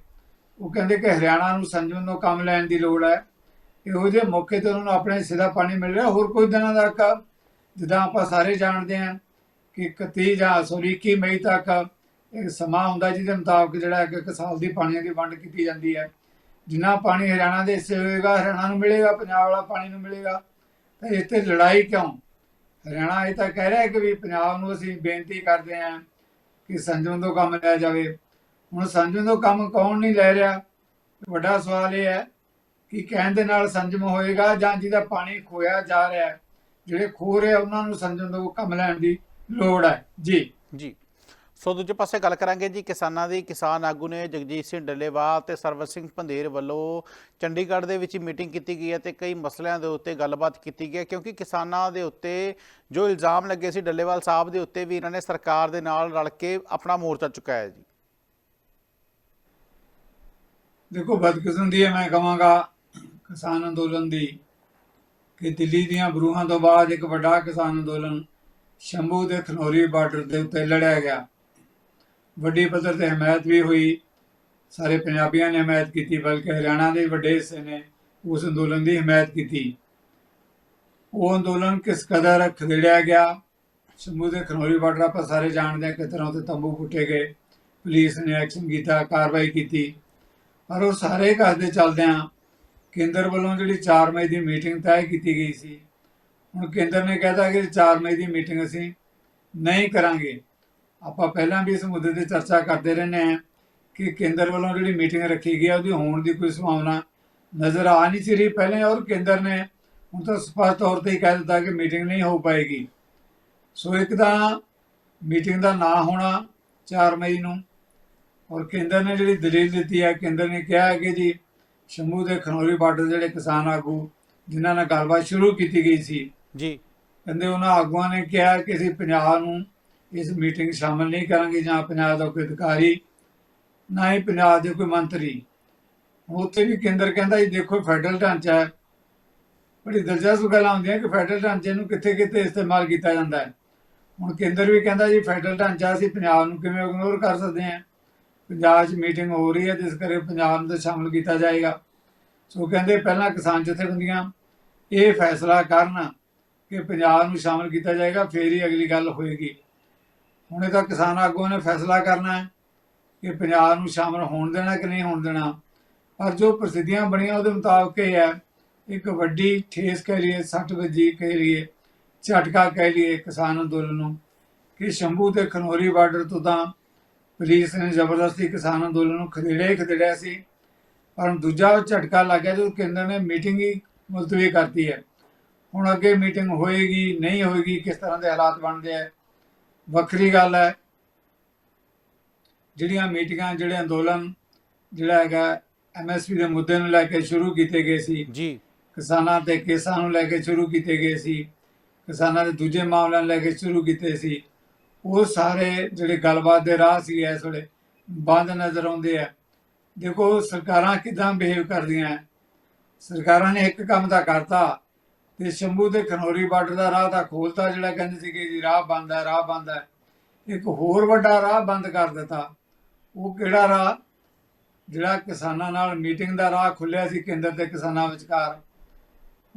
ਉਹ ਕਹਿੰਦੇ ਕਿ ਹਰਿਆਣਾ ਨੂੰ ਸੰਜਮ ਤੋਂ ਕੰਮ ਲੈਣ ਦੀ ਲੋੜ ਹੈ। ਇਹੋ ਜਿਹੇ ਮੌਕੇ ਤੇ ਉਹਨਾਂ ਨੂੰ ਆਪਣੇ ਹਿੱਸੇ ਪਾਣੀ ਮਿਲ ਰਿਹਾ। ਹੋਰ ਕੋਈ ਦਿਨਾਂ ਦਾ ਹੱਕ ਜਿੱਦਾਂ ਆਪਾਂ ਸਾਰੇ ਜਾਣਦੇ ਹਾਂ ਕਿ 31 ਜਾਂ ਸੌਰੀ 21 ਮਈ ਤੱਕ ਇੱਕ ਸਮਾਂ ਹੁੰਦਾ ਜਿਹਦੇ ਮੁਤਾਬਕ ਜਿਹੜਾ ਇੱਕ ਸਾਲ ਦੀ ਪਾਣੀਆਂ ਦੀ ਵੰਡ ਕੀਤੀ ਜਾਂਦੀ ਹੈ। ਜਿੰਨਾ ਪਾਣੀ ਹਰਿਆਣਾ ਦੇ ਹਿੱਸੇ ਹੋਏਗਾ, ਹਰਿਆਣਾ ਨੂੰ ਮਿਲੇਗਾ, ਪੰਜਾਬ ਵਾਲਾ ਪਾਣੀ ਨੂੰ ਮਿਲੇਗਾ, ਤਾਂ ਇੱਥੇ ਲੜਾਈ ਕਿਉਂ? ਹਰਿਆਣਾ ਇਹ ਤਾਂ ਕਹਿ ਰਿਹਾ ਕਿ ਵੀ ਪੰਜਾਬ ਨੂੰ ਅਸੀਂ ਬੇਨਤੀ ਕਰਦੇ ਹਾਂ ਕਿ ਸੰਜਮ ਤੋਂ ਕੰਮ ਲਿਆ ਜਾਵੇ। ਹੁਣ ਸੰਜਮ ਤੋਂ ਕੰਮ ਕੌਣ ਨਹੀਂ ਲੈ ਰਿਹਾ? ਵੱਡਾ ਸਵਾਲ ਇਹ ਹੈ ਕਿ ਕਹਿਣ ਦੇ ਨਾਲ ਸੰਜਮ ਹੋਏਗਾ ਜਾਂ ਜਿਹਦਾ ਪਾਣੀ ਖੋਇਆ ਜਾ ਰਿਹਾ ਜਿਹੜੇ ਖੋ ਰਹੇ ਆ, ਉਹਨਾਂ ਨੂੰ ਸੰਜਮ ਤੋਂ ਕੰਮ ਲੈਣ ਦੀ ਲੋੜ ਹੈ। ਜੀ। ਜੀ। ਸੋ ਦੂਜੇ ਪਾਸੇ ਗੱਲ ਕਰਾਂਗੇ ਜੀ ਕਿਸਾਨਾਂ ਦੀ। ਕਿਸਾਨ ਆਗੂ ਨੇ ਜਗਜੀਤ ਸਿੰਘ ਡੱਲੇਵਾਲ ਤੇ ਸਰਵਰ ਸਿੰਘ ਪੰਧੇਰ ਵੱਲੋਂ ਚੰਡੀਗੜ੍ਹ ਦੇ ਵਿੱਚ ਮੀਟਿੰਗ ਕੀਤੀ ਗਈ ਹੈ ਤੇ ਕਈ ਮਸਲਿਆਂ ਦੇ ਉੱਤੇ ਗੱਲਬਾਤ ਕੀਤੀ ਗਈ ਹੈ ਕਿਉਂਕਿ ਕਿਸਾਨਾਂ ਦੇ ਉੱਤੇ ਜੋ ਇਲਜ਼ਾਮ ਲੱਗੇ ਸੀ ਡੱਲੇਵਾਲ ਸਾਹਿਬ ਦੇ ਉੱਤੇ ਵੀ ਇਹਨਾਂ ਨੇ ਸਰਕਾਰ ਦੇ ਨਾਲ ਰਲ ਕੇ ਆਪਣਾ ਮੋਰਚਾ ਚੁਕਾਇਆ ਜੀ। ਦੇਖੋ ਬਦਕਿਸਮਤੀ ਹੈ, ਮੈਂ ਕਹਾਂਗਾ ਕਿਸਾਨ ਅੰਦੋਲਨ ਦੀ ਕਿ ਦਿੱਲੀ ਦੀਆਂ ਬਰੂਹਾਂ ਤੋਂ ਬਾਅਦ ਇੱਕ ਵੱਡਾ ਕਿਸਾਨ ਅੰਦੋਲਨ ਸ਼ੰਭੂ ਦੇ ਖਨੌਰੀ ਬਾਰਡਰ ਦੇ ਉੱਤੇ ਲੜਿਆ ਗਿਆ। ਵੱਡੀ ਪੱਧਰ ਤੇ ਹਮਾਇਤ ਵੀ ਹੋਈ। ਸਾਰੇ ਪੰਜਾਬੀਆਂ ਨੇ ਹਮਾਇਤ ਕੀਤੀ, ਬਲਕਿ ਹਰਿਆਣਾ ਦੇ ਵੱਡੇ ਹਿੱਸੇ ਨੇ ਉਸ ਅੰਦੋਲਨ ਦੀ ਹਮਾਇਤ ਕੀਤੀ। ਉਹ ਅੰਦੋਲਨ ਕਿਸ ਕਦਰ ਖਦੇੜਿਆ ਗਿਆ? ਸਮੂਹ ਦੇ ਖਨੌਰੀ ਬਾਰਡਰ ਆਪਾਂ ਸਾਰੇ ਜਾਣਦੇ ਹਾਂ ਕਿ ਤਰ੍ਹਾਂ ਉੱਤੇ ਤੰਬੂ ਫੁੱਟੇ ਗਏ। ਪੁਲਿਸ ਨੇ ਐਕਸ਼ਨ ਕੀਤਾ, ਕਾਰਵਾਈ ਕੀਤੀ। ਪਰ ਉਹ ਸਾਰੇ ਕਰਦੇ ਚੱਲਦਿਆਂ ਕੇਂਦਰ ਵੱਲੋਂ ਜਿਹੜੀ 4 ਮਈ ਦੀ ਮੀਟਿੰਗ ਤੈਅ ਕੀਤੀ ਗਈ ਸੀ। ਹੁਣ ਕੇਂਦਰ ਨੇ ਕਹਿਤਾ ਕਿ 4 ਮਈ ਦੀ ਮੀਟਿੰਗ ਅਸੀਂ ਨਹੀਂ ਕਰਾਂਗੇ। ਆਪਾਂ ਪਹਿਲਾਂ ਵੀ ਇਸ ਮੁੱਦੇ ਤੇ ਚਰਚਾ ਕਰਦੇ ਰਹਿੰਦੇ ਹਾਂ ਕਿ ਕੇਂਦਰ ਵੱਲੋਂ ਜਿਹੜੀ ਮੀਟਿੰਗ ਰੱਖੀ ਗਈ ਹੈ ਉਹਦੀ ਹੋਣ ਦੀ ਕੋਈ ਸੰਭਾਵਨਾ ਨਜ਼ਰ ਆ ਨਹੀਂ ਸੀ ਰਹੀ। ਪਹਿਲੇ ਔਰ ਕੇਂਦਰ ਨੇ ਹੁਣ ਤਾਂ ਸਪਸ਼ਟ ਤੌਰ ਤੇ ਹੀ ਕਹਿ ਦਿੱਤਾ ਕਿ ਮੀਟਿੰਗ ਨਹੀਂ ਹੋ ਪਾਏਗੀ। ਸੋ ਇੱਕ ਤਾਂ ਮੀਟਿੰਗ ਦਾ ਨਾ ਹੋਣਾ 4 ਮਈ ਨੂੰ ਔਰ ਕੇਂਦਰ ਨੇ ਜਿਹੜੀ ਦਲੀਲ ਦਿੱਤੀ ਹੈ ਕੇਂਦਰ ਨੇ ਕਿਹਾ ਹੈ ਕਿ ਜੀ ਸ਼ੰਭੂ ਦੇ ਖਨੌਰੀ ਬਾਰਡਰ ਜਿਹੜੇ ਕਿਸਾਨ ਆਗੂ ਜਿਨ੍ਹਾਂ ਨਾਲ ਗੱਲਬਾਤ ਸ਼ੁਰੂ ਕੀਤੀ ਗਈ ਸੀ ਜੀ। ਕਹਿੰਦੇ ਉਹਨਾਂ ਆਗੂਆਂ ਨੇ ਕਿਹਾ ਕਿ ਅਸੀਂ ਪੰਜਾਬ ਨੂੰ ਇਸ ਮੀਟਿੰਗ 'ਚ ਸ਼ਾਮਲ ਨਹੀਂ ਕਰਾਂਗੇ ਜਾਂ ਪੰਜਾਬ ਦਾ ਕੋਈ ਅਧਿਕਾਰੀ, ਨਾ ਹੀ ਪੰਜਾਬ ਦੇ ਕੋਈ ਮੰਤਰੀ। ਉੱਥੇ ਵੀ ਕੇਂਦਰ ਕਹਿੰਦਾ ਜੀ, ਦੇਖੋ ਫੈਡਰਲ ਢਾਂਚਾ ਹੈ। ਬੜੀ ਦਿਲਚਸਪ ਗੱਲਾਂ ਹੁੰਦੀਆਂ ਕਿ ਫੈਡਰਲ ਢਾਂਚੇ ਨੂੰ ਕਿੱਥੇ ਕਿੱਥੇ ਇਸਤੇਮਾਲ ਕੀਤਾ ਜਾਂਦਾ ਹੈ। ਹੁਣ ਕੇਂਦਰ ਵੀ ਕਹਿੰਦਾ ਜੀ, ਫੈਡਰਲ ਢਾਂਚਾ ਅਸੀਂ ਪੰਜਾਬ ਨੂੰ ਕਿਵੇਂ ਇਗਨੋਰ ਕਰ ਸਕਦੇ ਹਾਂ। ਪੰਜਾਬ 'ਚ ਮੀਟਿੰਗ ਹੋ ਰਹੀ ਹੈ, ਜਿਸ ਕਰਕੇ ਪੰਜਾਬ ਨੂੰ ਤਾਂ ਸ਼ਾਮਲ ਕੀਤਾ ਜਾਏਗਾ। ਸੋ ਕਹਿੰਦੇ ਪਹਿਲਾਂ ਕਿਸਾਨ ਜਥੇਬੰਦੀਆਂ, ਇਹ ਫੈਸਲਾ ਕਰਨ ਕਿ ਪੰਜਾਬ ਨੂੰ ਸ਼ਾਮਲ ਕੀਤਾ ਜਾਏਗਾ, ਫੇਰ ਹੀ ਅਗਲੀ ਗੱਲ ਹੋਏਗੀ। ਹੁਣੇ ਤਾਂ ਕਿਸਾਨ ਆਗੂਆਂ ਨੇ ਫੈਸਲਾ ਕਰਨਾ ਹੈ ਕਿ ਪੰਜਾਬ ਨੂੰ ਸ਼ਾਮਲ ਹੋਣ ਦੇਣਾ ਕਿ ਨਹੀਂ ਹੋਣ ਦੇਣਾ। ਪਰ ਜੋ ਪ੍ਰਸਿੱਧੀਆਂ ਬਣੀਆਂ ਉਹਦੇ ਮੁਤਾਬਕ ਇਹ ਹੈ, ਇੱਕ ਵੱਡੀ ਠੇਸ ਕਹਿ ਲਈਏ, ਸੱਟ ਵੱਜੀ ਕਹਿ ਲਈਏ, ਝਟਕਾ ਕਹਿ ਲਈਏ ਕਿਸਾਨ ਅੰਦੋਲਨ ਨੂੰ ਕਿ ਸ਼ੰਭੂ ਤੇ ਖਨੋਰੀ ਬਾਰਡਰ ਤੋਂ ਤਾਂ ਪੁਲਿਸ ਨੇ ਜ਼ਬਰਦਸਤੀ ਕਿਸਾਨ ਅੰਦੋਲਨ ਨੂੰ ਖਦੇੜਿਆ ਹੀ ਖਦੇੜਿਆ ਸੀ। ਪਰ ਦੂਜਾ ਝਟਕਾ ਲੱਗਿਆ ਜਦੋਂ ਕੇਂਦਰ ਨੇ ਮੀਟਿੰਗ ਹੀ ਮੁਲਤਵੀ ਕਰਤੀ ਹੈ। ਹੁਣ ਅੱਗੇ ਮੀਟਿੰਗ ਹੋਏਗੀ, ਨਹੀਂ ਹੋਏਗੀ, ਕਿਸ ਤਰ੍ਹਾਂ ਦੇ ਹਾਲਾਤ ਬਣਦੇ ਆ ਵੱਖਰੀ ਗੱਲ ਹੈ। ਜਿਹੜੀਆਂ ਮੀਟਿੰਗਾਂ ਜਿਹੜੇ ਅੰਦੋਲਨ ਜਿਹੜਾ ਹੈਗਾ ਐਮਐਸਪੀ ਦੇ ਮੁੱਦੇ ਨੂੰ ਲੈ ਕੇ ਸ਼ੁਰੂ ਕੀਤੇ ਗਏ ਸੀ। ਜੀ। ਕਿਸਾਨਾਂ ਤੇ ਕੇਸਾਂ ਨੂੰ ਲੈ ਕੇ ਸ਼ੁਰੂ ਕੀਤੇ ਗਏ ਸੀ। ਕਿਸਾਨਾਂ ਦੇ ਦੂਜੇ ਮਾਮਲਿਆਂ ਲੈ ਕੇ ਸ਼ੁਰੂ ਕੀਤੇ ਸੀ। ਉਹ ਸਾਰੇ ਜਿਹੜੇ ਗੱਲਬਾਤ ਦੇ ਰਾਹ ਸੀ ਇਸ ਵੇਲੇ ਬੰਦ ਨਜ਼ਰ ਆਉਂਦੇ ਆ। ਦੇਖੋ ਸਰਕਾਰਾਂ ਕਿਦਾਂ ਬਿਹੇਵ ਕਰਦੀਆਂ। ਸਰਕਾਰਾਂ ਨੇ ਇੱਕ ਕੰਮ ਤਾਂ ਕਰਤਾ। ਤੇ ਸ਼ੰਭੂ ਤੇ ਖਨੌਰੀ ਬਾਰਡਰ ਦਾ ਰਾਹ ਤਾਂ ਖੋਲਤਾ ਜਿਹੜਾ ਕਹਿੰਦੇ ਸੀਗੇ ਜੀ, ਰਾਹ ਬੰਦ ਹੈ, ਰਾਹ ਬੰਦ ਹੈ। ਇੱਕ ਹੋਰ ਵੱਡਾ ਰਾਹ ਬੰਦ ਕਰ ਦਿੱਤਾ। ਉਹ ਕਿਹੜਾ ਰਾਹ? ਜਿਹੜਾ ਕਿਸਾਨਾਂ ਨਾਲ ਮੀਟਿੰਗ ਦਾ ਰਾਹ ਖੁੱਲਿਆ ਸੀ ਕੇਂਦਰ ਤੇ ਕਿਸਾਨਾਂ ਵਿਚਕਾਰ।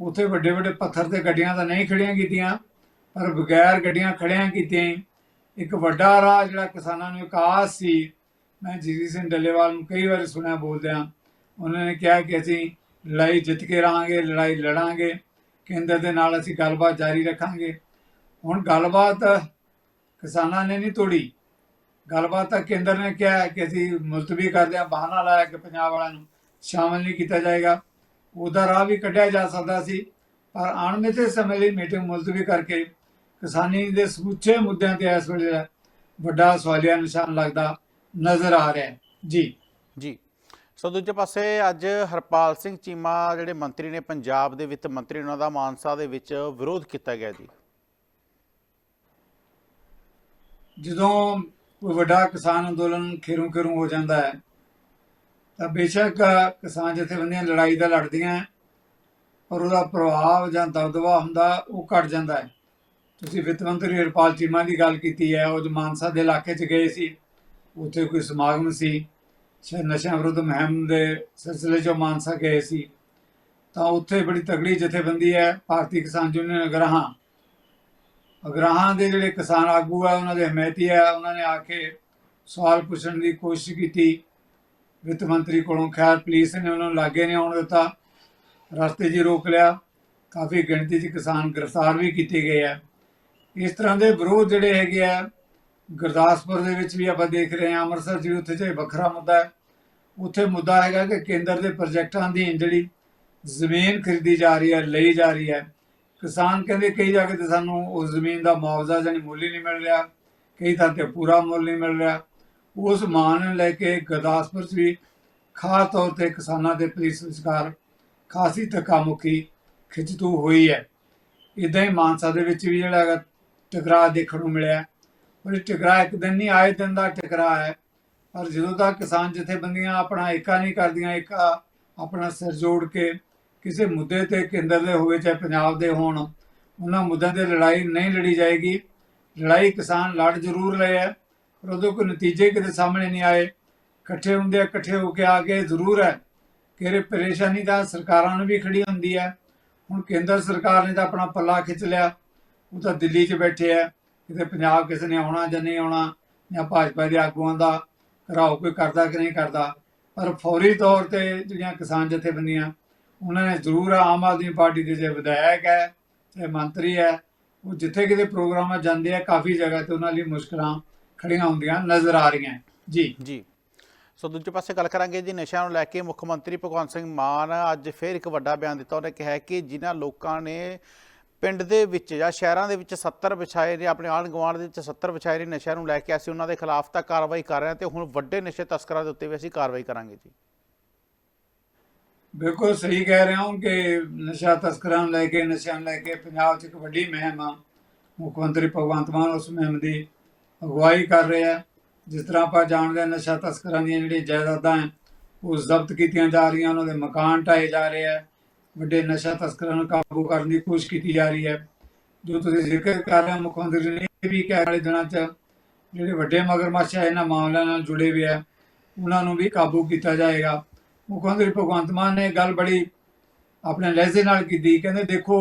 ਉੱਥੇ ਵੱਡੇ ਵੱਡੇ ਪੱਥਰ ਤੇ ਗੱਡੀਆਂ ਤਾਂ ਨਹੀਂ ਖੜੀਆਂ ਕੀਤੀਆਂ, ਪਰ ਬਗੈਰ ਗੱਡੀਆਂ ਖੜੀਆਂ ਕੀਤੀਆਂ ਹੀ ਇੱਕ ਵੱਡਾ ਰਾਹ ਜਿਹੜਾ ਕਿਸਾਨਾਂ ਨੂੰ ਵਿਕਾਸ ਸੀ। ਮੈਂ ਜੀਵੀ ਸਿੰਘ ਡੱਲੇਵਾਲ ਨੂੰ ਕਈ ਵਾਰੀ ਸੁਣਿਆ ਬੋਲਦਿਆਂ, ਉਹਨਾਂ ਨੇ ਕਿਹਾ ਕਿ ਅਸੀਂ ਲੜਾਈ ਜਿੱਤ ਕੇ ਰਹਾਂਗੇ, ਲੜਾਈ ਲੜਾਂਗੇ। ਕੇਂਦਰ ਦੇ ਨਾਲ ਅਸੀਂ ਗੱਲਬਾਤ ਜਾਰੀ ਰੱਖਾਂਗੇ। ਹੁਣ ਗੱਲਬਾਤ ਕਿਸਾਨਾਂ ਨੇ ਨਹੀਂ ਤੋੜੀ। ਗੱਲਬਾਤ ਤਾਂ ਕੇਂਦਰ ਨੇ ਕਿਹਾ ਕਿ ਅਸੀਂ ਮੁਲਤਵੀ ਕਰਦੇ ਹਾਂ, ਬਹਾਨਾ ਲਾਇਆ ਕਿ ਪੰਜਾਬ ਵਾਲਿਆਂ ਨੂੰ ਸ਼ਾਮਲ ਨਹੀਂ ਕੀਤਾ ਜਾਏਗਾ। ਉਹਦਾ ਰਾਹ ਵੀ ਕੱਢਿਆ ਜਾ ਸਕਦਾ ਸੀ, ਪਰ ਅਣਮਿੱਥੇ ਸਮੇਂ ਲਈ ਮੀਟਿੰਗ ਮੁਲਤਵੀ ਕਰਕੇ ਕਿਸਾਨੀ ਦੇ ਸਮੁੱਚੇ ਮੁੱਦਿਆਂ ਤੇ ਇਸ ਵੇਲੇ ਵੱਡਾ ਸਵਾਲੀਆ ਨਿਸ਼ਾਨ ਲੱਗਦਾ ਨਜ਼ਰ ਆ ਰਿਹਾ ਜੀ। ਜੀ। ਸੋ ਦੂਜੇ ਪਾਸੇ ਅੱਜ ਹਰਪਾਲ ਸਿੰਘ ਚੀਮਾ ਜਿਹੜੇ ਮੰਤਰੀ ਨੇ ਪੰਜਾਬ ਦੇ ਵਿੱਤ ਮੰਤਰੀ ਉਹਨਾਂ ਦਾ ਮਾਨਸਾ ਦੇ ਵਿੱਚ ਵਿਰੋਧ ਕੀਤਾ ਗਿਆ ਜੀ। ਜਦੋਂ ਕੋਈ ਵੱਡਾ ਕਿਸਾਨ ਅੰਦੋਲਨ ਖੇਰੂ ਖੇਰੂ ਹੋ ਜਾਂਦਾ ਹੈ ਤਾਂ ਬੇਸ਼ੱਕ ਕਿਸਾਨ ਜਥੇਬੰਦੀਆਂ ਲੜਾਈ ਦਾ ਲੜਦੀਆਂ ਹੈ, ਪਰ ਉਹਦਾ ਪ੍ਰਭਾਵ ਜਾਂ ਦਬਦਬਾ ਹੁੰਦਾ ਉਹ ਘਟ ਜਾਂਦਾ ਹੈ। ਤੁਸੀਂ ਵਿੱਤ ਮੰਤਰੀ ਹਰਪਾਲ ਚੀਮਾ ਦੀ ਗੱਲ ਕੀਤੀ ਹੈ ਉਹ ਮਾਨਸਾ ਦੇ ਇਲਾਕੇ 'ਚ ਗਏ ਸੀ ਉੱਥੇ ਕੋਈ ਸਮਾਗਮ ਸੀ। ਸ਼ਾਇਦ ਨਸ਼ਿਆਂ ਵਿਰੁੱਧ ਮੁਹਿੰਮ ਦੇ ਸਿਲਸਿਲੇ 'ਚ ਮਾਨਸਾ ਗਏ ਸੀ। ਤਾਂ ਉੱਥੇ ਬੜੀ ਤਗੜੀ ਜਥੇਬੰਦੀ ਹੈ, ਭਾਰਤੀ ਕਿਸਾਨ ਯੂਨੀਅਨ ਅਗਰਾਹਾਂ। ਅਗਰਾਹਾਂ ਦੇ ਜਿਹੜੇ ਕਿਸਾਨ ਆਗੂ ਆ, ਉਹਨਾਂ ਦੇ ਹਮਾਇਤੀ ਆ ਉਹਨਾਂ ਨੇ ਆ ਕੇ ਸਵਾਲ ਪੁੱਛਣ ਦੀ ਕੋਸ਼ਿਸ਼ ਕੀਤੀ। ਵਿੱਤ ਮੰਤਰੀ ਕੋਲੋਂ ਖੈਰ ਪੁਲਿਸ ਨੇ ਉਹਨਾਂ ਨੂੰ ਲਾਗੇ ਨਹੀਂ ਆਉਣ ਦਿੱਤਾ। ਰਸਤੇ 'ਚ ਹੀ ਰੋਕ ਲਿਆ। ਕਾਫੀ ਗਿਣਤੀ 'ਚ ਕਿਸਾਨ ਗ੍ਰਿਫਤਾਰ ਵੀ ਕੀਤੇ ਗਏ ਆ। ਇਸ ਤਰ੍ਹਾਂ ਦੇ ਵਿਰੋਧ ਜਿਹੜੇ ਹੈਗੇ ਆ ਗੁਰਦਾਸਪੁਰ ਦੇ ਵਿੱਚ ਵੀ ਆਪਾਂ ਦੇਖ ਰਹੇ ਹਾਂ, ਅੰਮ੍ਰਿਤਸਰ 'ਚ ਵੀ ਉੱਥੇ 'ਚ ਵੱਖਰਾ ਮੁੱਦਾ ਹੈ। ਉੱਥੇ ਮੁੱਦਾ ਹੈਗਾ ਕਿ ਕੇਂਦਰ ਦੇ ਪ੍ਰੋਜੈਕਟਾਂ ਦੀ ਜਿਹੜੀ ਜ਼ਮੀਨ ਖਰੀਦੀ ਜਾ ਰਹੀ ਹੈ, ਲਈ ਜਾ ਰਹੀ ਹੈ। ਕਿਸਾਨ ਕਹਿੰਦੇ ਕਈ ਜਗ੍ਹਾ ਤੇ ਸਾਨੂੰ ਉਸ ਜ਼ਮੀਨ ਦਾ ਮੁਆਵਜ਼ਾ ਜਾਨੀ ਮੁੱਲ ਹੀ ਨਹੀਂ ਮਿਲ ਰਿਹਾ, ਕਈ ਥਾਂ ਤੇ ਪੂਰਾ ਮੁੱਲ ਨਹੀਂ ਮਿਲ ਰਿਹਾ। ਉਸ ਮਾਨ ਨੂੰ ਲੈ ਕੇ ਗੁਰਦਾਸਪੁਰ 'ਚ ਵੀ ਖਾਸ ਤੌਰ ਤੇ ਕਿਸਾਨਾਂ ਦੇ ਪੁਲਿਸ ਵਿਚਕਾਰ ਖਾਸੀ ਧੱਕਾਮੁੱਖੀ ਖਿੱਚਤੂ ਹੋਈ ਹੈ। ਇਦਾਂ ਹੀ ਮਾਨਸਾ ਦੇ ਵਿੱਚ ਵੀ ਜਿਹੜਾ ਹੈਗਾ ਟਕਰਾਅ ਦੇਖਣ ਨੂੰ ਮਿਲਿਆ। ਪਰ ਇਹ ਟਕਰਾਅ ਇੱਕ ਦਿਨ ਨਹੀਂ, ਆਏ ਦਿਨ ਦਾ ਟਕਰਾ ਹੈ। ਪਰ ਜਦੋਂ ਤੱਕ ਕਿਸਾਨ ਜਥੇਬੰਦੀਆਂ ਆਪਣਾ ਏਕਾ ਨਹੀਂ ਕਰਦੀਆਂ ਏਕਾ ਆਪਣਾ ਸਿਰ ਜੋੜ ਕੇ ਕਿਸੇ ਮੁੱਦੇ ਤੇ ਕੇਂਦਰ ਦੇ ਹੋਵੇ, ਚਾਹੇ ਪੰਜਾਬ ਦੇ ਹੋਣ, ਉਹਨਾਂ ਮੁੱਦਿਆਂ ਤੇ ਲੜਾਈ ਨਹੀਂ ਲੜੀ ਜਾਏਗੀ। ਲੜਾਈ ਕਿਸਾਨ ਲੜ ਜ਼ਰੂਰ ਰਹੇ ਹੈ, ਪਰ ਉਦੋਂ ਕੋਈ ਨਤੀਜੇ ਕਿਤੇ ਸਾਹਮਣੇ ਨਹੀਂ ਆਏ। ਇਕੱਠੇ ਹੁੰਦੇ ਇਕੱਠੇ ਹੋ ਕੇ ਆ ਕੇ ਜ਼ਰੂਰ ਹੈ ਕਿ ਇਹ ਪਰੇਸ਼ਾਨੀ ਤਾਂ ਸਰਕਾਰਾਂ ਨੂੰ ਵੀ ਖੜੀ ਹੁੰਦੀ ਹੈ। ਹੁਣ ਕੇਂਦਰ ਸਰਕਾਰ ਨੇ ਤਾਂ ਆਪਣਾ ਪੱਲਾ ਖਿੱਚ ਲਿਆ, ਉਹ ਤਾਂ ਦਿੱਲੀ 'ਚ ਬੈਠੇ ਆ ਕਿਤੇ ਪੰਜਾਬ ਕਿਸੇ ਨੇ ਆਉਣਾ ਜਾਂ ਨਹੀਂ ਆਉਣਾ, ਜਾਂ ਭਾਜਪਾ ਦੇ ਆਗੂਆਂ ਦਾ ਘਰਾਓ ਕੋਈ ਕਰਦਾ ਕਿ ਨਹੀਂ ਕਰਦਾ, ਪਰ ਫੌਰੀ ਤੌਰ ਤੇ ਜਿਹੜੀਆਂ ਕਿਸਾਨ ਜਥੇਬੰਦੀਆਂ, ਉਹਨਾਂ ਨੇ ਜ਼ਰੂਰ ਆਮ ਆਦਮੀ ਪਾਰਟੀ ਦੇ ਜੇ ਵਿਧਾਇਕ ਹੈ ਤੇ ਮੰਤਰੀ ਹੈ, ਉਹ ਜਿੱਥੇ ਕਿਤੇ ਪ੍ਰੋਗਰਾਮਾਂ ਜਾਂਦੇ ਆ, ਕਾਫੀ ਜਗ੍ਹਾ ਤੇ ਉਹਨਾਂ ਲਈ ਮੁਸ਼ਕਲਾਂ ਖੜੀਆਂ ਹੁੰਦੀਆਂ ਨਜ਼ਰ ਆ ਰਹੀਆਂ। ਜੀ। ਜੀ। ਸੋ ਦੂਜੇ ਪਾਸੇ ਗੱਲ ਕਰਾਂਗੇ ਜੀ, ਨਸ਼ਿਆਂ ਨੂੰ ਲੈ ਕੇ ਮੁੱਖ ਮੰਤਰੀ ਭਗਵੰਤ ਸਿੰਘ ਮਾਨ ਅੱਜ ਫਿਰ ਇੱਕ ਵੱਡਾ ਬਿਆਨ ਦਿੱਤਾ। ਉਹਨੇ ਕਿਹਾ ਕਿ ਜਿਨ੍ਹਾਂ ਲੋਕਾਂ ਨੇ ਪਿੰਡ ਦੇ ਵਿੱਚ ਜਾਂ ਸ਼ਹਿਰਾਂ ਦੇ ਵਿੱਚ 70 ਵਿਛਾਏ ਨੇ, ਆਪਣੇ ਆਂਢ ਗੁਆਂਢ ਦੇ ਵਿੱਚ 70 ਵਿਛਾਏ ਨੇ ਨਸ਼ਿਆਂ ਨੂੰ ਲੈ ਕੇ। ਅਸੀਂ ਉਹਨਾਂ ਦੇ ਖਿਲਾਫ ਤਾਂ ਕਾਰਵਾਈ ਕਰ ਰਹੇ ਹਾਂ ਤੇ ਹੁਣ ਵੱਡੇ ਨਸ਼ੇ ਤਸਕਰਾਂ ਦੇ ਉੱਤੇ ਵੀ ਅਸੀਂ ਕਾਰਵਾਈ ਕਰਾਂਗੇ ਜੀ। ਬਿਲਕੁਲ ਸਹੀ ਕਹਿ ਰਹੇ ਹੋ ਕਿ ਨਸ਼ਾ ਤਸਕਰਾਂ ਨੂੰ ਲੈ ਕੇ, ਨਸ਼ਿਆਂ ਨੂੰ ਲੈ ਕੇ ਪੰਜਾਬ 'ਚ ਇੱਕ ਵੱਡੀ ਮੁਹਿੰਮ ਆ। ਮੁੱਖ ਮੰਤਰੀ ਭਗਵੰਤ ਮਾਨ ਉਸ ਮੁਹਿੰਮ ਦੀ ਅਗਵਾਈ ਕਰ ਰਿਹਾ ਜਿਸ ਤਰ੍ਹਾਂ ਆਪਾਂ ਜਾਣਦੇ ਹਾਂ ਨਸ਼ਾ ਤਸਕਰਾਂ ਦੀਆਂ ਜਿਹੜੀਆਂ ਜਾਇਦਾਦਾਂ ਹੈ, ਉਹ ਜ਼ਬਤ ਕੀਤੀਆਂ ਜਾ ਰਹੀਆਂ, ਉਹਨਾਂ ਦੇ ਮਕਾਨ ਢਾਏ ਜਾ ਰਹੇ ਆ ਵੱਡੇ ਨਸ਼ਾ ਤਸਕਰਾਂ ਨੂੰ ਕਾਬੂ ਕਰਨ ਦੀ ਕੋਸ਼ਿਸ਼ ਕੀਤੀ ਜਾ ਰਹੀ ਹੈ। ਜੋ ਤੁਸੀਂ ਜ਼ਿਕਰ ਕਰ ਰਹੇ ਹੋ, ਮੁੱਖ ਮੰਤਰੀ ਨੇ ਇਹ ਵੀ ਕਿਹਾ ਵਾਲੇ ਦਿਨਾਂ 'ਚ, ਜਿਹੜੇ ਵੱਡੇ ਮਗਰਮੱਛ ਇਹਨਾਂ ਮਾਮਲਿਆਂ ਨਾਲ ਜੁੜੇ ਹੋਏ ਆ, ਉਹਨਾਂ ਨੂੰ ਵੀ ਕਾਬੂ ਕੀਤਾ ਜਾਏਗਾ। ਮੁੱਖ ਮੰਤਰੀ ਭਗਵੰਤ ਮਾਨ ਨੇ ਗੱਲ ਬੜੀ ਆਪਣੇ ਲਹਿਜ਼ੇ ਨਾਲ ਕੀਤੀ। ਕਹਿੰਦੇ, ਦੇਖੋ,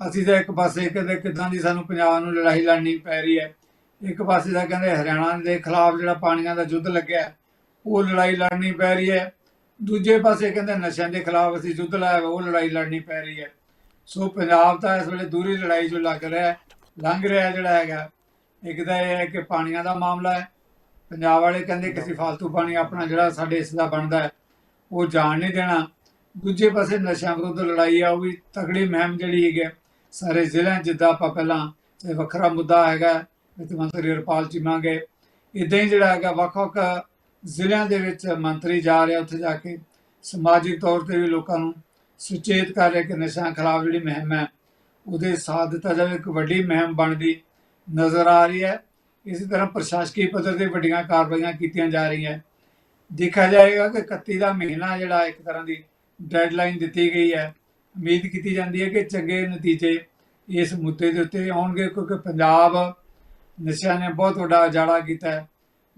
ਅਸੀਂ ਤਾਂ ਇੱਕ ਪਾਸੇ ਕਹਿੰਦੇ ਕਿਦਾਂ ਦੀ ਸਾਨੂੰ ਪੰਜਾਬ ਨੂੰ ਲੜਾਈ ਲੜਨੀ ਪੈ ਰਹੀ ਹੈ। ਇੱਕ ਪਾਸੇ ਦਾ ਕਹਿੰਦੇ ਹਰਿਆਣਾ ਦੇ ਖਿਲਾਫ ਜਿਹੜਾ ਪਾਣੀਆਂ ਦਾ ਯੁੱਧ ਲੱਗਿਆ, ਉਹ ਲੜਾਈ ਲੜਨੀ ਪੈ ਰਹੀ ਹੈ। ਦੂਜੇ ਪਾਸੇ ਕਹਿੰਦੇ ਨਸ਼ਿਆਂ ਦੇ ਖਿਲਾਫ ਅਸੀਂ ਯੁੱਧ ਲਾਇਆ ਉਹ ਲੜਾਈ ਲੜਨੀ ਪੈ ਰਹੀ ਹੈ। ਸੋ ਪੰਜਾਬ ਤਾਂ ਇਸ ਵੇਲੇ ਦੂਰੀ ਲੜਾਈ ਜੋ ਲੱਗ ਰਿਹਾ ਲੰਘ ਰਿਹਾ ਜਿਹੜਾ ਹੈਗਾ ਇੱਕ ਤਾਂ ਇਹ ਹੈ ਕਿ ਪਾਣੀਆਂ ਦਾ ਮਾਮਲਾ ਹੈ। ਪੰਜਾਬ ਵਾਲੇ ਕਹਿੰਦੇ ਕਿ ਅਸੀਂ ਫालतू ਪਾਣੀ ਆਪਣਾ ਜਿਹੜਾ ਸਾਡੇ ਇਸ ਦਾ ਬਣਦਾ ਹੈ ਉਹ ਜਾਣ ਨਹੀਂ ਦੇਣਾ। ਦੂਜੇ ਪਾਸੇ ਨਸ਼ਿਆਂ ਵਿਰੁੱਧ ਲੜਾਈ ਆ ਉਹ ਵੀ ਤਗੜੀ ਮੁਹਿੰਮ ਜਿਹੜੀ ਹੈਗੀ ਹੈ, ਸਾਰੇ ਜ਼ਿਲ੍ਹਿਆਂ ਜਿੱਦਾਂ ਆਪਾਂ ਪਹਿਲਾਂ ਇਹ ਵੱਖਰਾ ਮੁੱਦਾ ਹੈਗਾ ਵਿੱਤ ਮੰਤਰੀ ਹਰਪਾਲ ਚੀਮਾ ਗਏ ਇਦਾਂ ਹੀ ਜਿਹੜਾ ਹੈਗਾ ਵੱਖ-ਵੱਖ ਜ਼ਿਲ੍ਹਿਆਂ ਦੇ ਵਿੱਚ ਮੰਤਰੀ ਜਾ ਰਿਹਾ ਉੱਥੇ ਜਾ ਕੇ। ਸਮਾਜਿਕ ਤੌਰ ਤੇ ਵੀ ਲੋਕਾਂ ਨੂੰ ਸੁਚੇਤ ਕਰ ਰਿਹਾ ਕਿ ਨਸ਼ਿਆਂ ਖਿਲਾਫ ਜਿਹੜੀ ਮੁਹਿੰਮ ਹੈ, ਉਹਦੇ ਸਾਥ ਦਿੱਤਾ ਜਾਵੇ। ਇੱਕ ਵੱਡੀ ਮੁਹਿੰਮ ਬਣਦੀ ਨਜ਼ਰ ਆ ਰਹੀ ਹੈ। ਇਸੇ ਤਰ੍ਹਾਂ ਪ੍ਰਸ਼ਾਸਕੀ ਪੱਧਰ ਤੇ ਵੱਡੀਆਂ ਕਾਰਵਾਈਆਂ ਕੀਤੀਆਂ ਜਾ ਰਹੀਆਂ। ਦੇਖਿਆ ਜਾਏਗਾ ਕਿ 31 ਦਾ ਮਹੀਨਾ ਜਿਹੜਾ ਇੱਕ ਤਰ੍ਹਾਂ ਦੀ ਡੈਡਲਾਈਨ ਦਿੱਤੀ ਗਈ ਹੈ। ਉਮੀਦ ਕੀਤੀ ਜਾਂਦੀ ਹੈ ਕਿ ਚੰਗੇ ਨਤੀਜੇ ਇਸ ਮੁੱਦੇ ਦੇ ਉੱਤੇ ਆਉਣਗੇ, ਕਿਉਂਕਿ ਪੰਜਾਬ ਨਸ਼ਿਆਂ ਨੇ ਬਹੁਤ ਵੱਡਾ ਉਜਾੜਾ ਕੀਤਾ ਹੈ।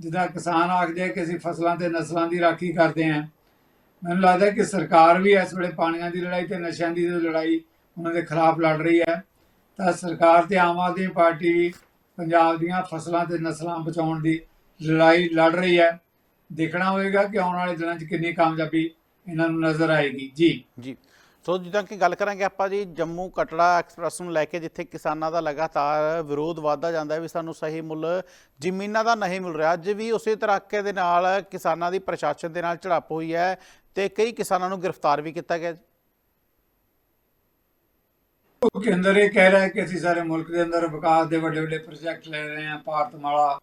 ਜਿੱਦਾਂ ਕਿਸਾਨ ਆਖਦੇ ਆ ਕਿ ਅਸੀਂ ਫਸਲਾਂ ਤੇ ਨਸਲਾਂ ਦੀ ਰਾਖੀ ਕਰਦੇ ਹਾਂ। ਮੈਨੂੰ ਲੱਗਦਾ ਕਿ ਸਰਕਾਰ ਵੀ ਇਸ ਵੇਲੇ ਪਾਣੀਆਂ ਦੀ ਲੜਾਈ ਤੇ ਨਸ਼ਿਆਂ ਦੀ ਲੜਾਈ ਉਹਨਾਂ ਦੇ ਖਿਲਾਫ ਲੜ ਰਹੀ ਹੈ। ਤਾਂ ਸਰਕਾਰ ਤੇ ਆਮ ਆਦਮੀ ਪਾਰਟੀ ਵੀ ਪੰਜਾਬ ਦੀਆਂ ਫਸਲਾਂ ਤੇ ਨਸਲਾਂ ਬਚਾਉਣ ਦੀ ਲੜਾਈ ਲੜ ਰਹੀ ਹੈ। ਦੇਖਣਾ ਹੋਵੇਗਾ ਕਿ ਆਉਣ ਵਾਲੇ ਦਿਨਾਂ 'ਚ ਕਿੰਨੀ ਕਾਮਯਾਬੀ ਇਹਨਾਂ ਨੂੰ ਨਜ਼ਰ ਆਏਗੀ। ਜੀ। ਜੀ। ਸੋ ਜਿੱਦਾਂ ਕਿ ਗੱਲ ਕਰਾਂਗੇ ਆਪਾਂ ਜੀ, ਜੰਮੂ ਕਟੜਾ ਐਕਸਪ੍ਰੈਸ ਨੂੰ ਲੈ ਕੇ, ਜਿੱਥੇ ਕਿਸਾਨਾਂ ਦਾ ਲਗਾਤਾਰ ਵਿਰੋਧ ਵਧਦਾ ਜਾਂਦਾ ਹੈ ਵੀ ਸਾਨੂੰ ਸਹੀ ਮੁੱਲ ਜ਼ਮੀਨਾਂ ਦਾ ਨਹੀਂ ਮਿਲ ਰਿਹਾ। ਅੱਜ ਵੀ ਉਸੇ ਤਰੀਕੇ ਦੇ ਨਾਲ ਕਿਸਾਨਾਂ ਦੀ ਪ੍ਰਸ਼ਾਸਨ ਦੇ ਨਾਲ ਝੜਪ ਹੋਈ ਹੈ ਤੇ ਕਈ ਕਿਸਾਨਾਂ ਨੂੰ ਗ੍ਰਿਫਤਾਰ ਵੀ ਕੀਤਾ ਗਿਆ ਉਹ ਕੇਂਦਰ ਇਹ ਕਹਿ ਰਿਹਾ ਹੈ ਕਿ ਅਸੀਂ ਸਾਰੇ ਮੁਲਕ ਦੇ ਅੰਦਰ ਵਿਕਾਸ ਦੇ ਵੱਡੇ ਵੱਡੇ ਪ੍ਰੋਜੈਕਟ ਲੈ ਰਹੇ ਹਾਂ, ਭਾਰਤਮਾਲਾ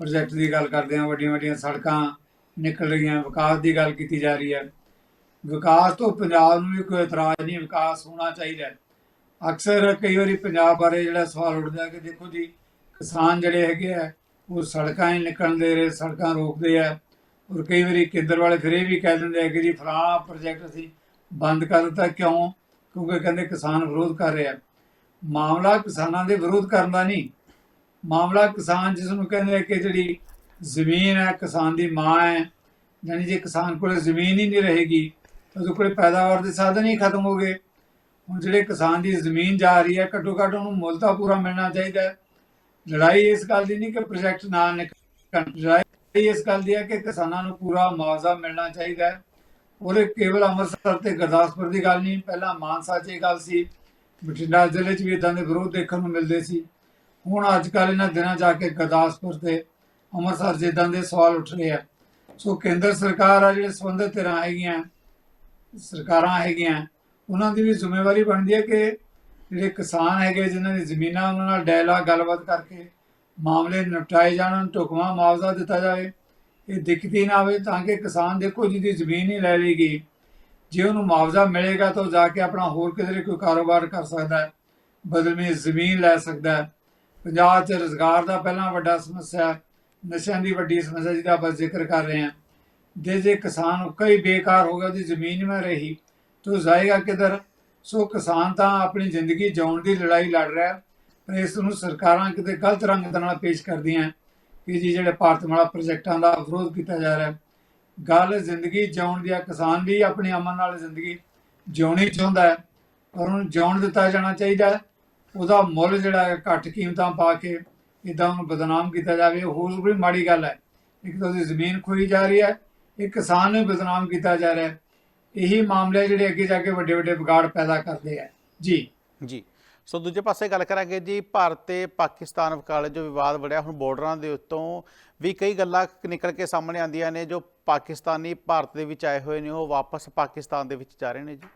ਪ੍ਰੋਜੈਕਟ ਦੀ ਗੱਲ ਕਰਦੇ ਹਾਂ, ਵੱਡੀਆਂ ਵੱਡੀਆਂ ਸੜਕਾਂ ਨਿਕਲ ਰਹੀਆਂ, ਵਿਕਾਸ ਦੀ ਗੱਲ ਕੀਤੀ ਜਾ ਰਹੀ ਹੈ। ਵਿਕਾਸ ਤੋਂ ਪੰਜਾਬ ਨੂੰ ਵੀ ਕੋਈ ਇਤਰਾਜ਼ ਨਹੀਂ, ਵਿਕਾਸ ਹੋਣਾ ਚਾਹੀਦਾ। ਅਕਸਰ ਕਈ ਵਾਰੀ ਪੰਜਾਬ ਬਾਰੇ ਜਿਹੜਾ ਸਵਾਲ ਉੱਠਦਾ ਕਿ ਦੇਖੋ ਜੀ, ਕਿਸਾਨ ਜਿਹੜੇ ਹੈਗੇ ਆ, ਉਹ ਸੜਕਾਂ ਹੀ ਨਿਕਲਣ ਦੇ ਰਹੇ, ਸੜਕਾਂ ਰੋਕਦੇ ਆ। ਔਰ ਕਈ ਵਾਰੀ ਕੇਂਦਰ ਵਾਲੇ ਫਿਰ ਇਹ ਵੀ ਕਹਿ ਦਿੰਦੇ ਆ ਕਿ ਜੀ, ਫਲਾਣਾ ਪ੍ਰੋਜੈਕਟ ਅਸੀਂ ਬੰਦ ਕਰ ਦਿੱਤਾ, ਕਿਉਂ? ਕਿਉਂਕਿ ਕਹਿੰਦੇ ਕਿਸਾਨ ਵਿਰੋਧ ਕਰ ਰਿਹਾ। ਮਾਮਲਾ ਕਿਸਾਨਾਂ ਦੇ ਵਿਰੋਧ ਕਰਨ ਦਾ ਨਹੀਂ। ਮਾਮਲਾ ਕਿਸਾਨ ਜਿਸ ਨੂੰ ਕਹਿੰਦੇ ਕਿ ਜਿਹੜੀ ਜ਼ਮੀਨ ਹੈ, ਕਿਸਾਨ ਦੀ ਮਾਂ ਹੈ। ਯਾਨੀ ਜੇ ਕਿਸਾਨ ਕੋਲ ਜ਼ਮੀਨ ਹੀ ਨਹੀਂ ਰਹੇਗੀ ਉਹਦੇ ਕੋਲ ਪੈਦਾਵਾਰ ਦੇ ਸਾਧਨ ਹੀ ਖਤਮ ਹੋ ਗਏ। ਹੁਣ ਜਿਹੜੇ ਕਿਸਾਨ ਦੀ ਜ਼ਮੀਨ ਜਾ ਰਹੀ ਹੈ, ਘੱਟੋ ਘੱਟ ਉਹਨੂੰ ਮੁੱਲ ਤਾਂ ਪੂਰਾ ਮਿਲਣਾ ਚਾਹੀਦਾ ਹੈ। ਲੜਾਈ ਇਸ ਗੱਲ ਦੀ ਨਹੀਂ ਕਿ ਪ੍ਰੋਜੈਕਟ ਨਾ ਨਿਕਲਣ। ਲੜਾਈ ਇਸ ਗੱਲ ਦੀ ਹੈ ਕਿ ਕਿਸਾਨਾਂ ਨੂੰ ਪੂਰਾ ਮੁਆਵਜ਼ਾ ਮਿਲਣਾ ਚਾਹੀਦਾ ਹੈ। ਉਹਦੇ ਕੇਵਲ ਅੰਮ੍ਰਿਤਸਰ ਤੇ ਗੁਰਦਾਸਪੁਰ ਦੀ ਗੱਲ ਨਹੀਂ, ਪਹਿਲਾਂ ਮਾਨਸਾ 'ਚ ਇਹ ਗੱਲ ਸੀ। ਬਠਿੰਡਾ ਜ਼ਿਲ੍ਹੇ 'ਚ ਵੀ ਇਦਾਂ ਦੇ ਵਿਰੋਧ ਦੇਖਣ ਨੂੰ ਮਿਲਦੇ ਸੀ। ਹੁਣ ਅੱਜ ਕੱਲ੍ਹ ਇਹਨਾਂ ਦਿਨਾਂ ਜਾ ਕੇ ਗੁਰਦਾਸਪੁਰ ਤੇ ਅੰਮ੍ਰਿਤਸਰ 'ਚ ਦੇ ਸਵਾਲ ਉੱਠ ਰਹੇ ਆ। ਸੋ ਕੇਂਦਰ ਸਰਕਾਰ ਆ, ਜਿਹੜੇ ਸੰਬੰਧਿਤ ਧਿਰਾਂ ਹੈਗੀਆਂ ਸਰਕਾਰਾਂ ਹੈਗੀਆਂ, ਉਹਨਾਂ ਦੀ ਵੀ ਜ਼ਿੰਮੇਵਾਰੀ ਬਣਦੀ ਹੈ ਕਿ ਜਿਹੜੇ ਕਿਸਾਨ ਹੈਗੇ, ਜਿਨ੍ਹਾਂ ਦੀ ਜ਼ਮੀਨਾਂ ਉਹਨਾਂ ਨਾਲ ਡਾਇਲਾਗ ਗੱਲਬਾਤ ਕਰਕੇ ਮਾਮਲੇ ਨਿਪਟਾਏ ਜਾਣ ਢੁਕਵਾਂ ਮੁਆਵਜ਼ਾ ਦਿੱਤਾ ਜਾਵੇ। ਇਹ ਦਿੱਕਤ ਹੀ ਨਾ ਆਵੇ ਤਾਂ ਕਿ ਕਿਸਾਨ ਦੇਖੋ ਜਿਹਦੀ ਜ਼ਮੀਨ ਹੀ ਲੈ ਲਈਗੀ ਜੇ ਉਹਨੂੰ ਮੁਆਵਜ਼ਾ ਮਿਲੇਗਾ ਤਾਂ ਉਹ ਜਾ ਕੇ ਆਪਣਾ ਹੋਰ ਕਿਧਰੇ ਕੋਈ ਕਾਰੋਬਾਰ ਕਰ ਸਕਦਾ ਹੈ ਬਦਲਵੇਂ ਜ਼ਮੀਨ ਲੈ ਸਕਦਾ ਹੈ। ਪੰਜਾਬ 'ਚ ਰੁਜ਼ਗਾਰ ਦਾ ਪਹਿਲਾਂ ਵੱਡਾ ਸਮੱਸਿਆ ਨਸ਼ਿਆਂ ਦੀ ਵੱਡੀ ਸਮੱਸਿਆ ਜਿਹਦਾ ਆਪਾਂ ਜ਼ਿਕਰ ਕਰ ਰਹੇ ਹਾਂ। ਦੇ ਜੇ ਕਿਸਾਨ ਕਈ ਬੇਕਾਰ ਹੋ ਗਿਆ, ਉਹਦੀ ਜ਼ਮੀਨ ਮੈਂ ਰਹੀ, ਤੋ ਜਾਏਗਾ ਕਿਧਰ? ਸੋ ਕਿਸਾਨ ਤਾਂ ਆਪਣੀ ਜ਼ਿੰਦਗੀ ਜਿਉਣ ਦੀ ਲੜਾਈ ਲੜ ਰਿਹਾ ਪਰ ਇਸ ਨੂੰ ਸਰਕਾਰਾਂ ਕਿਤੇ ਗਲਤ ਰੰਗ ਦੇ ਨਾਲ ਪੇਸ਼ ਕਰਦੀਆਂ ਕਿ ਜੀ ਜਿਹੜੇ ਭਾਰਤਮਾਲਾ ਪ੍ਰੋਜੈਕਟਾਂ ਦਾ ਵਿਰੋਧ ਕੀਤਾ ਜਾ ਰਿਹਾ ਗੱਲ ਜ਼ਿੰਦਗੀ ਜਿਉਣ ਦੀ ਆ, ਕਿਸਾਨ ਵੀ ਆਪਣੀ ਅਮਨ ਨਾਲ ਜ਼ਿੰਦਗੀ ਜਿਉਣੀ ਚਾਹੁੰਦਾ ਹੈ, ਪਰ ਉਹਨੂੰ ਜਿਉਣ ਦਿੱਤਾ ਜਾਣਾ ਚਾਹੀਦਾ ਹੈ। ਉਹਦਾ ਮੁੱਲ ਜਿਹੜਾ ਹੈ, ਘੱਟ ਕੀਮਤਾਂ ਪਾ ਕੇ ਇਦਾਂ ਉਹਨੂੰ ਬਦਨਾਮ ਕੀਤਾ ਜਾਵੇ, ਹੋਰ ਵੀ ਮਾੜੀ ਗੱਲ ਹੈ। ਇੱਕ ਤਾਂ ਉਹਦੀ ਜ਼ਮੀਨ ਖੋਈ ਜਾ ਰਹੀ ਹੈ ਇੱਕ ਕਿਸਾਨ ਨੂੰ ਬਦਨਾਮ ਕੀਤਾ ਜਾ ਰਿਹਾ ਹੈ। ਇਹੀ ਮਾਮਲੇ ਜਿਹੜੇ ਅੱਗੇ ਜਾ ਕੇ ਵੱਡੇ ਵੱਡੇ ਵਿਗਾੜ ਪੈਦਾ ਕਰਦੇ ਆ। ਜੀ। ਜੀ। ਸੋ ਦੂਜੇ ਪਾਸੇ ਗੱਲ ਕਰਾਂਗੇ ਜੀ ਭਾਰਤ ਤੇ ਪਾਕਿਸਤਾਨ ਵਿਚਾਲੇ ਜੋ ਵਿਵਾਦ ਵੜਿਆ ਹੁਣ ਬਾਰਡਰਾਂ ਦੇ ਉੱਤੋਂ ਵੀ ਕਈ ਗੱਲਾਂ ਨਿਕਲ ਕੇ ਸਾਹਮਣੇ ਆਉਂਦੀਆਂ ਨੇ ਜੋ ਪਾਕਿਸਤਾਨੀ ਭਾਰਤ ਦੇ ਵਿੱਚ ਆਏ ਹੋਏ ਨੇ ਉਹ ਵਾਪਸ ਪਾਕਿਸਤਾਨ ਦੇ ਵਿੱਚ ਜਾ ਰਹੇ ਨੇ ਜੀ।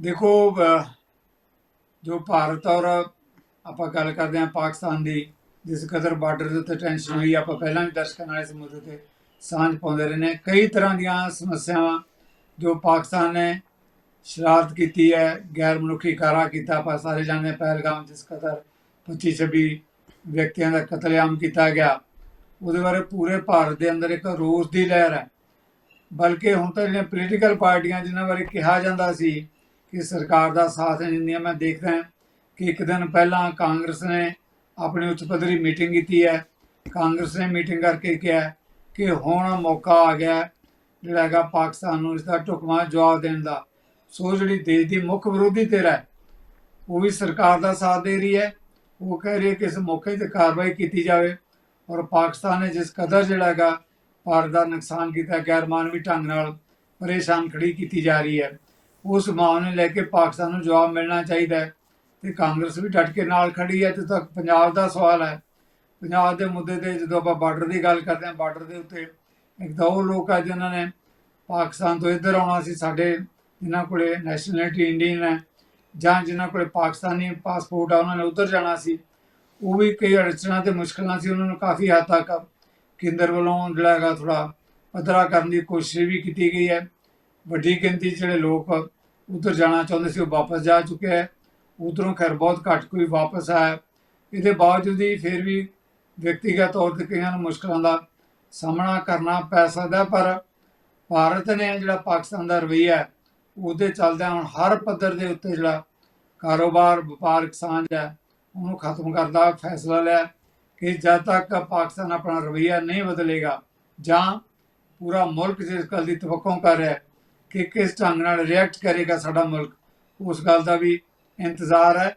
ਦੇਖੋ ਜੋ ਭਾਰਤ ਔਰ ਆਪਾਂ ਗੱਲ ਕਰਦੇ ਹਾਂ ਪਾਕਿਸਤਾਨ ਦੀ ਜਿਸ ਕਦਰ ਬਾਰਡਰ ਦੇ ਉੱਤੇ ਟੈਨਸ਼ਨ ਹੋਈ, ਆਪਾਂ ਪਹਿਲਾਂ ਵੀ ਦਰਸ਼ਕਾਂ ਨਾਲ ਇਸ ਮੁੱਦੇ ਤੇ ਸਾਂਝ ਪਾਉਂਦੇ ਰਹੇ ਨੇ। ਕਈ ਤਰ੍ਹਾਂ ਦੀਆਂ ਸਮੱਸਿਆਵਾਂ ਜੋ ਪਾਕਿਸਤਾਨ ਨੇ ਸ਼ਰਾਰਤ ਕੀਤੀ ਹੈ, ਗੈਰ ਮਨੁੱਖੀ ਕਾਰਾ ਕੀਤਾ, ਆਪਾਂ ਸਾਰੇ ਜਾਣਦੇ ਹਾਂ ਪਹਿਲਗਾਮ ਜਿਸ ਕਦਰ 25 26 ਵਿਅਕਤੀਆਂ ਦਾ ਕਤਲੇਆਮ ਕੀਤਾ ਗਿਆ। ਉਹਦੇ ਬਾਰੇ ਪੂਰੇ ਭਾਰਤ ਦੇ ਅੰਦਰ ਇੱਕ ਰੋਸ ਦੀ ਲਹਿਰ ਹੈ। ਬਲਕਿ ਹੁਣ ਤਾਂ ਜਿਹੜੀਆਂ ਪੋਲੀਟੀਕਲ ਪਾਰਟੀਆਂ ਜਿਨ੍ਹਾਂ ਬਾਰੇ ਕਿਹਾ ਜਾਂਦਾ ਸੀ ਕਿ ਸਰਕਾਰ ਦਾ ਸਾਥ ਨਹੀਂ ਦਿੰਦੀਆਂ, ਮੈਂ ਦੇਖਦਾ ਕਿ ਇੱਕ ਦਿਨ ਪਹਿਲਾਂ ਕਾਂਗਰਸ ਨੇ ਆਪਣੀ ਉੱਚ ਪੱਧਰੀ ਮੀਟਿੰਗ ਕੀਤੀ ਹੈ, ਕਾਂਗਰਸ ਨੇ ਮੀਟਿੰਗ ਕਰਕੇ ਕਿਹਾ ਕਿ ਹੁਣ ਮੌਕਾ ਆ ਗਿਆ ਜਿਹੜਾ ਹੈਗਾ ਪਾਕਿਸਤਾਨ ਨੂੰ ਇਸ ਦਾ ਢੁਕਵਾਂ ਜਵਾਬ ਦੇਣ ਦਾ। ਸੋ ਜਿਹੜੀ ਦੇਸ਼ ਦੀ ਮੁੱਖ ਵਿਰੋਧੀ ਧਿਰ ਹੈ, ਉਹ ਵੀ ਸਰਕਾਰ ਦਾ ਸਾਥ ਦੇ ਰਹੀ ਹੈ। ਉਹ ਕਹਿ ਰਹੀ ਹੈ ਕਿ ਇਸ ਮੌਕੇ ਤੇ ਕਾਰਵਾਈ ਕੀਤੀ ਜਾਵੇ ਔਰ ਪਾਕਿਸਤਾਨ ਨੇ ਜਿਸ ਕਦਰ ਜਿਹੜਾ ਹੈਗਾ, ਭਾਰਤ ਦਾ ਨੁਕਸਾਨ ਕੀਤਾ, ਗੈਰ ਮਾਨਵੀ ਢੰਗ ਨਾਲ ਪਰੇਸ਼ਾਨ ਖੜੀ ਕੀਤੀ ਜਾ ਰਹੀ ਹੈ, ਉਸ ਮਾਮਲੇ ਲੈ ਕੇ ਪਾਕਿਸਤਾਨ ਨੂੰ ਜਵਾਬ ਮਿਲਣਾ ਚਾਹੀਦਾ ਹੈ। ਤੇ ਕਾਂਗਰਸ ਵੀ ਡਟ ਕੇ ਨਾਲ ਖੜੀ ਹੈ ਤੇ ਤੱਕ ਪੰਜਾਬ ਦਾ ਸਵਾਲ ਹੈ। ਪੰਜਾਬ ਦੇ ਮੁੱਦੇ ਤੇ ਜਦੋਂ ਆਪਾਂ ਬਾਰਡਰ ਦੀ ਗੱਲ ਕਰਦੇ ਹਾਂ, ਬਾਰਡਰ ਦੇ ਉੱਤੇ ਇੱਕ ਤਾਂ ਉਹ ਲੋਕ ਆ ਜਿਨ੍ਹਾਂ ਨੇ ਪਾਕਿਸਤਾਨ ਤੋਂ ਇੱਧਰ ਆਉਣਾ ਸੀ, ਸਾਡੇ ਜਿਨ੍ਹਾਂ ਕੋਲੇ ਨੈਸ਼ਨੈਲਿਟੀ ਇੰਡੀਅਨ ਹੈ, ਜਾਂ ਜਿਨ੍ਹਾਂ ਕੋਲੇ ਪਾਕਿਸਤਾਨੀ ਪਾਸਪੋਰਟ ਆ, ਉਹਨਾਂ ਨੇ ਉੱਧਰ ਜਾਣਾ ਸੀ। ਉਹ ਵੀ ਕਈ ਅੜਚਣਾਂ ਤੇ ਮੁਸ਼ਕਲਾਂ ਸੀ, ਉਹਨਾਂ ਨੂੰ ਕਾਫੀ ਹੱਦ ਤੱਕ ਕੇਂਦਰ ਵੱਲੋਂ ਜਿਹੜਾ ਹੈਗਾ ਥੋੜਾ ਪੱਧਰਾ ਕਰਨ ਦੀ ਕੋਸ਼ਿਸ਼ ਵੀ ਕੀਤੀ ਗਈ ਹੈ। ਵੱਡੀ ਗਿਣਤੀ 'ਚ ਜਿਹੜੇ ਲੋਕ ਉੱਧਰ ਜਾਣਾ ਚਾਹੁੰਦੇ ਸੀ, ਉਹ ਵਾਪਸ ਜਾ ਚੁੱਕੇ ਹੈ। ਉਧਰੋਂ ਖੈਰ ਬਹੁਤ ਘੱਟ ਕੋਈ ਵਾਪਸ ਆਇਆ। ਇਹਦੇ ਬਾਵਜੂਦ ਹੀ ਫਿਰ ਵੀ ਵਿਅਕਤੀਗਤ ਤੌਰ ਤੇ ਕਈਆਂ ਨੂੰ ਮੁਸ਼ਕਲਾਂ ਦਾ ਸਾਹਮਣਾ ਕਰਨਾ ਪੈ ਸਕਦਾ ਪਰ ਭਾਰਤ ਨੇ ਜਿਹੜਾ ਪਾਕਿਸਤਾਨ ਦਾ ਰਵੱਈਆ ਉਹਦੇ ਚੱਲਦਿਆਂ ਹੁਣ ਹਰ ਪੱਧਰ ਦੇ ਉੱਤੇ ਜਿਹੜਾ ਕਾਰੋਬਾਰ ਵਪਾਰਕ ਸਾਂਝ ਹੈ ਉਹਨੂੰ ਖਤਮ ਕਰਨ ਦਾ ਫੈਸਲਾ ਲਿਆ ਕਿ ਜਦ ਤੱਕ ਪਾਕਿਸਤਾਨ ਆਪਣਾ ਰਵੱਈਆ ਨਹੀਂ ਬਦਲੇਗਾ ਜਾਂ ਪੂਰਾ ਮੁਲਕ ਜਿਸ ਗੱਲ ਦੀ ਤਵੱਕੋਂ ਕਰ ਰਿਹਾ ਕਿ ਕਿਸ ਢੰਗ ਨਾਲ ਰਿਐਕਟ ਕਰੇਗਾ ਸਾਡਾ ਮੁਲਕ, ਉਸ ਗੱਲ ਦਾ ਵੀ ਇੰਤਜ਼ਾਰ ਹੈ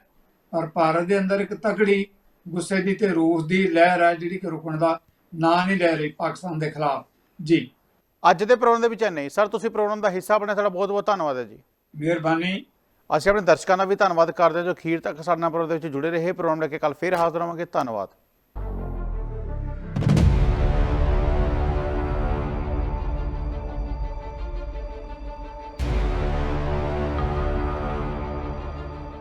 ਪਰ ਭਾਰਤ ਦੇ ਅੰਦਰ ਇੱਕ ਤਕੜੀ ਗੁੱਸੇ ਦੀ ਤੇ ਰੋਸ ਦੀ ਲਹਿਰ ਹੈ ਜਿਹੜੀ ਕਿ ਰੁਕਣ ਦਾ ਨਾਂ ਨਹੀਂ ਲੈ ਰਹੀ ਪਾਕਿਸਤਾਨ ਦੇ ਖਿਲਾਫ। ਜੀ। ਅੱਜ ਦੇ ਪ੍ਰੋਗਰਾਮ ਦੇ ਵਿੱਚ ਨਹੀਂ ਸਰ ਤੁਸੀਂ ਪ੍ਰੋਗਰਾਮ ਦਾ ਹਿੱਸਾ ਬਣੇ ਤੁਹਾਡਾ ਬਹੁਤ ਬਹੁਤ ਧੰਨਵਾਦ ਹੈ ਜੀ। ਮਿਹਰਬਾਨੀ। ਅਸੀਂ ਆਪਣੇ ਦਰਸ਼ਕਾਂ ਦਾ ਵੀ ਧੰਨਵਾਦ ਕਰਦੇ ਹਾਂ ਜੋ ਅਖੀਰ ਤੱਕ ਸਾਡੇ ਨਾਲ ਪ੍ਰੋਗਰਾਮ ਦੇ ਵਿੱਚ ਜੁੜੇ ਰਹੇ। ਪ੍ਰੋਗਰਾਮ ਲੈ ਕੇ ਕੱਲ ਫੇਰ ਹਾਜ਼ਰ ਹੋਵਾਂਗੇ। ਧੰਨਵਾਦ।